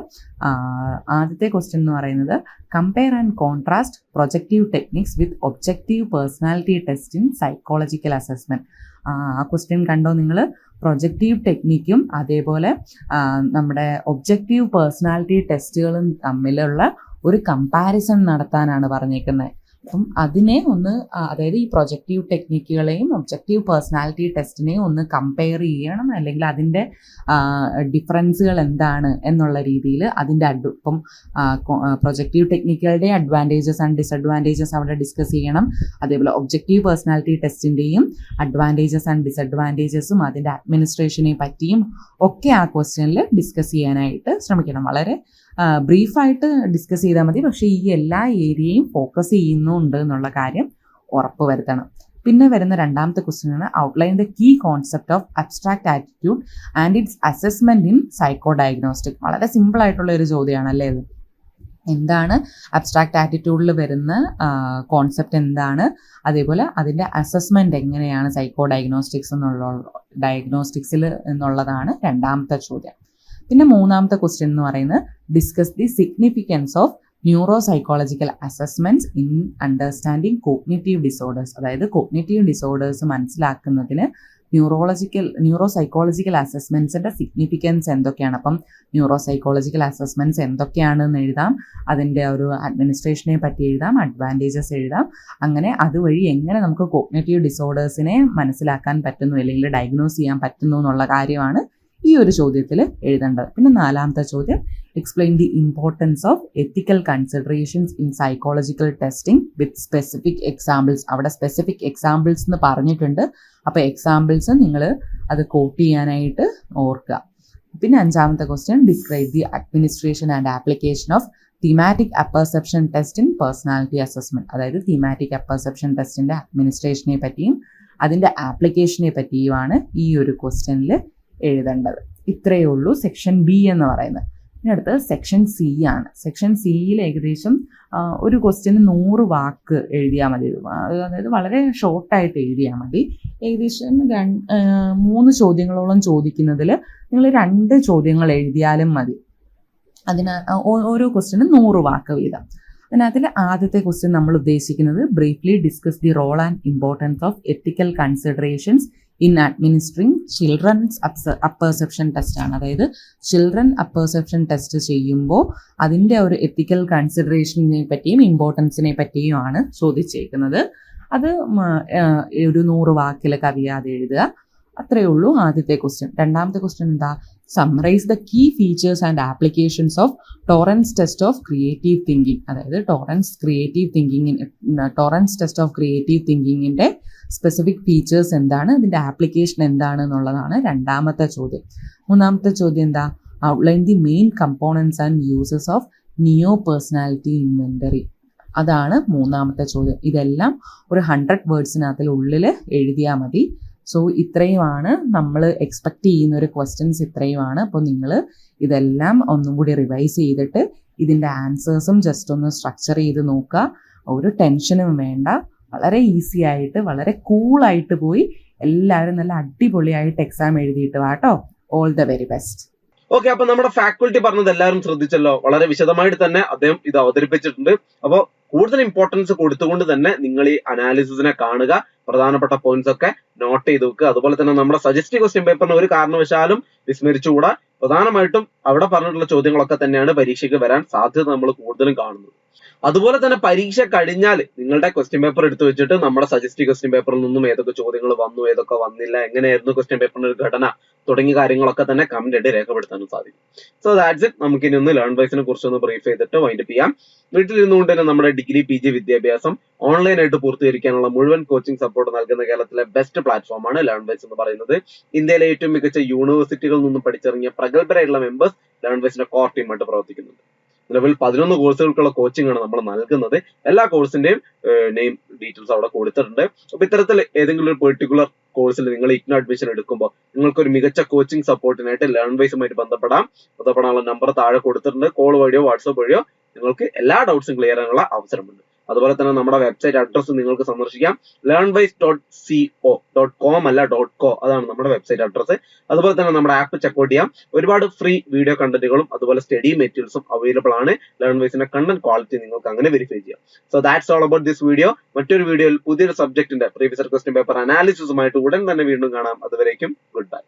ആദ്യത്തെ ക്വസ്റ്റ്യൻ എന്ന് പറയുന്നത് compare and contrast projective techniques with objective personality test in psychological assessment ആ ക്വസ്റ്റ്യൻ കണ്ടോ നിങ്ങൾ പ്രൊജക്റ്റീവ് ടെക്നിക്കും അതേപോലെ നമ്മുടെ ഒബ്ജക്റ്റീവ് പേഴ്സണാലിറ്റി ടെസ്റ്റുകളും തമ്മിലുള്ള ഒരു കമ്പാരിസൺ നടത്താനാണ് പറഞ്ഞേക്കുന്നത്. അപ്പം അതിനെ ഒന്ന് അതായത് ഈ പ്രൊജക്റ്റീവ് ടെക്നിക്കുകളെയും ഒബ്ജക്റ്റീവ് പേഴ്സണാലിറ്റി ടെസ്റ്റിനെയും ഒന്ന് കമ്പയർ ചെയ്യണം. അല്ലെങ്കിൽ അതിന്റെ ഡിഫറൻസുകൾ എന്താണ് എന്നുള്ള രീതിയിൽ അതിന്റെ അഡ് ഇപ്പം പ്രൊജക്റ്റീവ് ടെക്നിക്കുകളുടെ അഡ്വാന്റേജസ് ആൻഡ് ഡിസഡ്വാന്റേജസ് അവിടെ ഡിസ്കസ് ചെയ്യണം. അതേപോലെ ഒബ്ജക്റ്റീവ് പേഴ്സണാലിറ്റി ടെസ്റ്റിന്റെയും അഡ്വാന്റേജസ് ആൻഡ് ഡിസഡ്വാന്റേജസും അതിന്റെ അഡ്മിനിസ്ട്രേഷനെ പറ്റിയും ഒക്കെ ആ ക്വസ്റ്റ്യനിൽ ഡിസ്കസ് ചെയ്യാനായിട്ട് ശ്രമിക്കണം. വളരെ ബ്രീഫായിട്ട് ഡിസ്കസ് ചെയ്താൽ മതി. പക്ഷേ ഈ എല്ലാ ഏരിയയും ഫോക്കസ് ചെയ്യുന്നുണ്ട് എന്നുള്ള കാര്യം ഉറപ്പ് വരുത്തണം. പിന്നെ വരുന്ന രണ്ടാമത്തെ question outline the key concept of abstract attitude and its assessment in psycho diagnostic വളരെ സിമ്പിൾ ആയിട്ടുള്ള ഒരു ചോദ്യമാണ് അല്ലേ ഇത്? എന്താണ് അബ്സ്ട്രാക്ട് ആറ്റിറ്റ്യൂഡിൽ വരുന്ന കോൺസെപ്റ്റ് എന്താണ്? അതേപോലെ അതിന്റെ അസസ്മെന്റ് എങ്ങനെയാണ് സൈക്കോ ഡയഗ്നോസ്റ്റിക്സ് എന്നുള്ള ഡയഗ്നോസ്റ്റിക്സിൽ എന്നുള്ളതാണ് രണ്ടാമത്തെ ചോദ്യം. പിന്നെ മൂന്നാമത്തെ ക്വസ്റ്റ്യൻ എന്ന് പറയുന്നത് discuss the significance of neuro psychological assessments in understanding cognitive disorders അതായത് കോഗ്നേറ്റീവ് ഡിസോർഡേഴ്സ് മനസ്സിലാക്കുന്നതിന് ന്യൂറോളജിക്കൽ ന്യൂറോ സൈക്കോളജിക്കൽ അസസ്മെന്റ്സിന്റെ സിഗ്നിഫിക്കൻസ് എന്തൊക്കെയാണ്? അപ്പം ന്യൂറോ സൈക്കോളജിക്കൽ അസസ്മെന്റ്സ് എന്തൊക്കെയാണെന്ന് എഴുതാം. അതിന്റെ ഒരു അഡ്മിനിസ്ട്രേഷനെ പറ്റി എഴുതാം. അഡ്വാന്റേജസ് എഴുതാം. അങ്ങനെ അതുവഴി എങ്ങനെ നമുക്ക് കോഗ്നേറ്റീവ് ഡിസോർഡേഴ്സിനെ മനസ്സിലാക്കാൻ പറ്റുന്നു? അല്ലെങ്കിൽ ഡയഗ്നോസ് ചെയ്യാൻ പറ്റുന്നു എന്നുള്ള കാര്യമാണ് ഈ ഒരു ചോദ്യത്തിൽ എഴുതേണ്ടത്. പിന്നെ നാലാമത്തെ ചോദ്യം explain the importance of ethical considerations in psychological testing with specific examples അവിടെ സ്പെസിഫിക് എക്സാമ്പിൾസ് എന്ന് പറഞ്ഞിട്ടുണ്ട്. അപ്പോൾ എക്സാമ്പിൾസ് നിങ്ങൾ അത് കോട്ട് ചെയ്യാനായിട്ട് ഓർക്കുക. പിന്നെ അഞ്ചാമത്തെ question describe the administration and application of thematic apperception test in personality assessment അതായത് തിമാറ്റിക് അപ്പർസെപ്ഷൻ ടെസ്റ്റിന്റെ അഡ്മിനിസ്ട്രേഷനെ പറ്റിയും അതിന്റെ ആപ്ലിക്കേഷനെ പറ്റിയുമാണ് ഈ ഒരു ക്വസ്റ്റ്യനിൽ എഴുതേണ്ടത്. ഇത്രയേ ഉള്ളൂ സെക്ഷൻ ബി എന്ന് പറയുന്നത്. ഇനി അടുത്തത് സെക്ഷൻ സി ആണ്. സെക്ഷൻ സിയിൽ ഏകദേശം ഒരു ക്വസ്റ്റ്യന് നൂറ് വാക്ക് എഴുതിയാൽ മതി. അതായത് വളരെ ഷോർട്ടായിട്ട് എഴുതിയാൽ മതി. ഏകദേശം മൂന്ന് ചോദ്യങ്ങളോളം ചോദിക്കുന്നതിൽ നിങ്ങൾ രണ്ട് ചോദ്യങ്ങൾ എഴുതിയാലും മതി. അതിന് ഓരോ ക്വസ്റ്റ്യനും നൂറ് വാക്ക് വീതം. അതിനകത്തിൽ ആദ്യത്തെ ക്വസ്റ്റ്യൻ നമ്മൾ ഉദ്ദേശിക്കുന്നത് briefly discuss the role and importance of ethical considerations in administering children's apperception ടെസ്റ്റാണ് അതായത് ചിൽഡ്രൻ അപ്പർസെപ്ഷൻ ടെസ്റ്റ് ചെയ്യുമ്പോൾ അതിന്റെ ഒരു എത്തിക്കൽ കൺസിഡറേഷനെ പറ്റിയും ഇമ്പോർട്ടൻസിനെ പറ്റിയുമാണ് ചോദിച്ചേക്കുന്നത്. അത് ഒരു നൂറ് വാക്കിൽ കവിയാതെ എഴുതുക. അത്രയേ ഉള്ളൂ ആദ്യത്തെ ക്വസ്റ്റ്യൻ രണ്ടാമത്തെ ക്വസ്റ്റ്യൻ എന്താ? Summarize the key features and applications of Torrance test of creative thinking അതായത് Torrance creative thinking Torrance test of creative തിങ്കിങ്ങിന്റെ specific features എന്താണ് ഇതിന്റെ ആപ്ലിക്കേഷൻ എന്താണ് എന്നുള്ളതാണ് രണ്ടാമത്തെ ചോദ്യം. മൂന്നാമത്തെ ചോദ്യം എന്താ? Outline the main components and uses of NEO personality inventory അതാണ് മൂന്നാമത്തെ ചോദ്യം. ഇതെല്ലാം ഒരു ഹൺഡ്രഡ് വേർഡ്സിനകത്തിൽ ഉള്ളിൽ എഴുതിയാൽ മതി. സോ ഇത്രയുമാണ് നമ്മൾ എക്സ്പെക്ട് ചെയ്യുന്ന ഒരു ക്വസ്റ്റ്യൻസ് ഇത്രയുമാണ്. അപ്പോൾ നിങ്ങൾ ഇതെല്ലാം ഒന്നും കൂടി റിവൈസ് ചെയ്തിട്ട് ഇതിന്റെ ആൻസേഴ്സും ജസ്റ്റ് ഒന്ന് സ്ട്രക്ചർ ചെയ്ത് നോക്കുക. ഒരു ടെൻഷനും വേണ്ട. വളരെ ഈസി ആയിട്ട് വളരെ കൂളായിട്ട് പോയി എല്ലാവരും നല്ല അടിപൊളിയായിട്ട് എക്സാം എഴുതിയിട്ട് വാട്ടോ all the very best okay അപ്പൊ നമ്മുടെ ഫാക്കൽറ്റി പറഞ്ഞത് എല്ലാവരും ശ്രദ്ധിച്ചല്ലോ. വളരെ വിശദമായിട്ട് തന്നെ അദ്ദേഹം ഇത് അവതരിപ്പിച്ചിട്ടുണ്ട്. അപ്പൊ കൂടുതൽ ഇമ്പോർട്ടൻസ് കൊടുത്തുകൊണ്ട് തന്നെ നിങ്ങൾ ഈ അനാലിസിസിനെ കാണുക. പ്രധാനപ്പെട്ട പോയിന്റ്സ് ഒക്കെ നോട്ട് ചെയ്ത് വെക്കുക. അതുപോലെ തന്നെ നമ്മുടെ സജസ്റ്റീവ് ക്വസ്റ്റ്യൻ പേപ്പറിന് ഒരു കാരണവശാലും വിസ്മരിച്ചുകൂടാ. പ്രധാനമായിട്ടും അവിടെ പറഞ്ഞിട്ടുള്ള ചോദ്യങ്ങളൊക്കെ തന്നെയാണ് പരീക്ഷയ്ക്ക് വരാൻ സാധ്യത നമ്മൾ കൂടുതലും കാണുന്നത്. അതുപോലെ തന്നെ പരീക്ഷ കഴിഞ്ഞാൽ നിങ്ങളുടെ ക്വസ്റ്റ്യൻ പേപ്പർ എടുത്തു വെച്ചിട്ട് നമ്മുടെ സജസ്റ്റ് ക്വസ്റ്റ്യൻ പേപ്പറിൽ നിന്നും ഏതൊക്കെ ചോദ്യങ്ങൾ വന്നു ഏതൊക്കെ വന്നില്ല എങ്ങനെയായിരുന്നു ക്വസ്റ്റ്യൻ പേപ്പറിന്റെ ഒരു ഘടന തുടങ്ങിയ കാര്യങ്ങളൊക്കെ തന്നെ കമന്റ് ആയിട്ട് രേഖപ്പെടുത്താനും സാധിക്കും. സോ ദാറ്റ്സ് ഇറ്റ് നമുക്ക് ഇനി ഒന്ന് ലേൺ വൈസിനെ കുറിച്ച് ഒന്ന് ബ്രീഫ് ചെയ്തിട്ട് വൈൻഡ് ചെയ്യാം. വീട്ടിലിരുന്നുകൊണ്ട് തന്നെ നമ്മുടെ ഡിഗ്രി പി ജി വിദ്യാഭ്യാസം ഓൺലൈനായിട്ട് പൂർത്തീകരിക്കാനുള്ള മുഴുവൻ കോച്ചിങ് സപ്പോർട്ട് നൽകുന്ന കേരളത്തിലെ ബെസ്റ്റ് പ്ലാറ്റ്ഫോമാണ് ലേൺ വൈസ് എന്ന് പറയുന്നത്. ഇന്ത്യയിലെ ഏറ്റവും മികച്ച യൂണിവേഴ്സിറ്റികളിൽ നിന്നും പഠിച്ചിറങ്ങിയ പ്രഗത്ഭരായിട്ടുള്ള മെമ്പേഴ്സ് ലേൺ വൈസിന്റെ കോർ ടീമായിട്ട് പ്രവർത്തിക്കുന്നുണ്ട്. നിലവിൽ പതിനൊന്ന് കോഴ്സുകൾക്കുള്ള കോച്ചിങ് ആണ് നമ്മൾ നൽകുന്നത്. എല്ലാ കോഴ്സിന്റെയും നെയിം ഡീറ്റെയിൽസ് അവിടെ കൊടുത്തിട്ടുണ്ട്. അപ്പൊ ഇത്തരത്തിൽ ഏതെങ്കിലും ഒരു പെർട്ടിക്കുലർ കോഴ്സിൽ നിങ്ങൾ ഇഗ്നോ അഡ്മിഷൻ എടുക്കുമ്പോൾ നിങ്ങൾക്ക് ഒരു മികച്ച കോച്ചിങ് സപ്പോർട്ടിനായിട്ട് ലേൺ വൈസുമായിട്ട് ബന്ധപ്പെടാം. ബന്ധപ്പെടാനുള്ള നമ്പർ താഴെ കൊടുത്തിട്ടുണ്ട്. കോൾ വഴിയോ വാട്സപ്പ് വഴിയോ നിങ്ങൾക്ക് എല്ലാ ഡൗട്ട്സും ക്ലിയർ ചെയ്യാനുള്ള അവസരമുണ്ട്. അതുപോലെ തന്നെ നമ്മുടെ വെബ്സൈറ്റ് അഡ്രസ്സ് നിങ്ങൾക്ക് സന്ദർശിക്കാം. Learn wise dot C O dot com അല്ല ഡോട്ട് കോ അതാണ് നമ്മുടെ വെബ്സൈറ്റ് അഡ്രസ്സ് അതുപോലെ തന്നെ നമ്മുടെ ആപ്പ് ചെക്കൗട്ട് ചെയ്യാം. ഒരുപാട് ഫ്രീ വീഡിയോ കണ്ടന്റുകളും അതുപോലെ സ്റ്റഡി മെറ്റീരിയൽസും അവൈലബിൾ ആണ്. ലേൺ വൈസിന്റെ കണ്ടന്റ് ക്വാളിറ്റി നിങ്ങൾക്ക് അങ്ങനെ വെരിഫൈ ചെയ്യാം. So that's all about this video മറ്റൊരു വീഡിയോയിൽ പുതിയൊരു സബ്ജക്റ്റിന്റെ പ്രീവിയസ് ക്വസ്റ്റ്യൻ പേപ്പർ അനാലിസിസുമായിട്ട് ഉടൻ തന്നെ വീണ്ടും കാണാം. അതുവരേക്കും ഗുഡ് ബൈ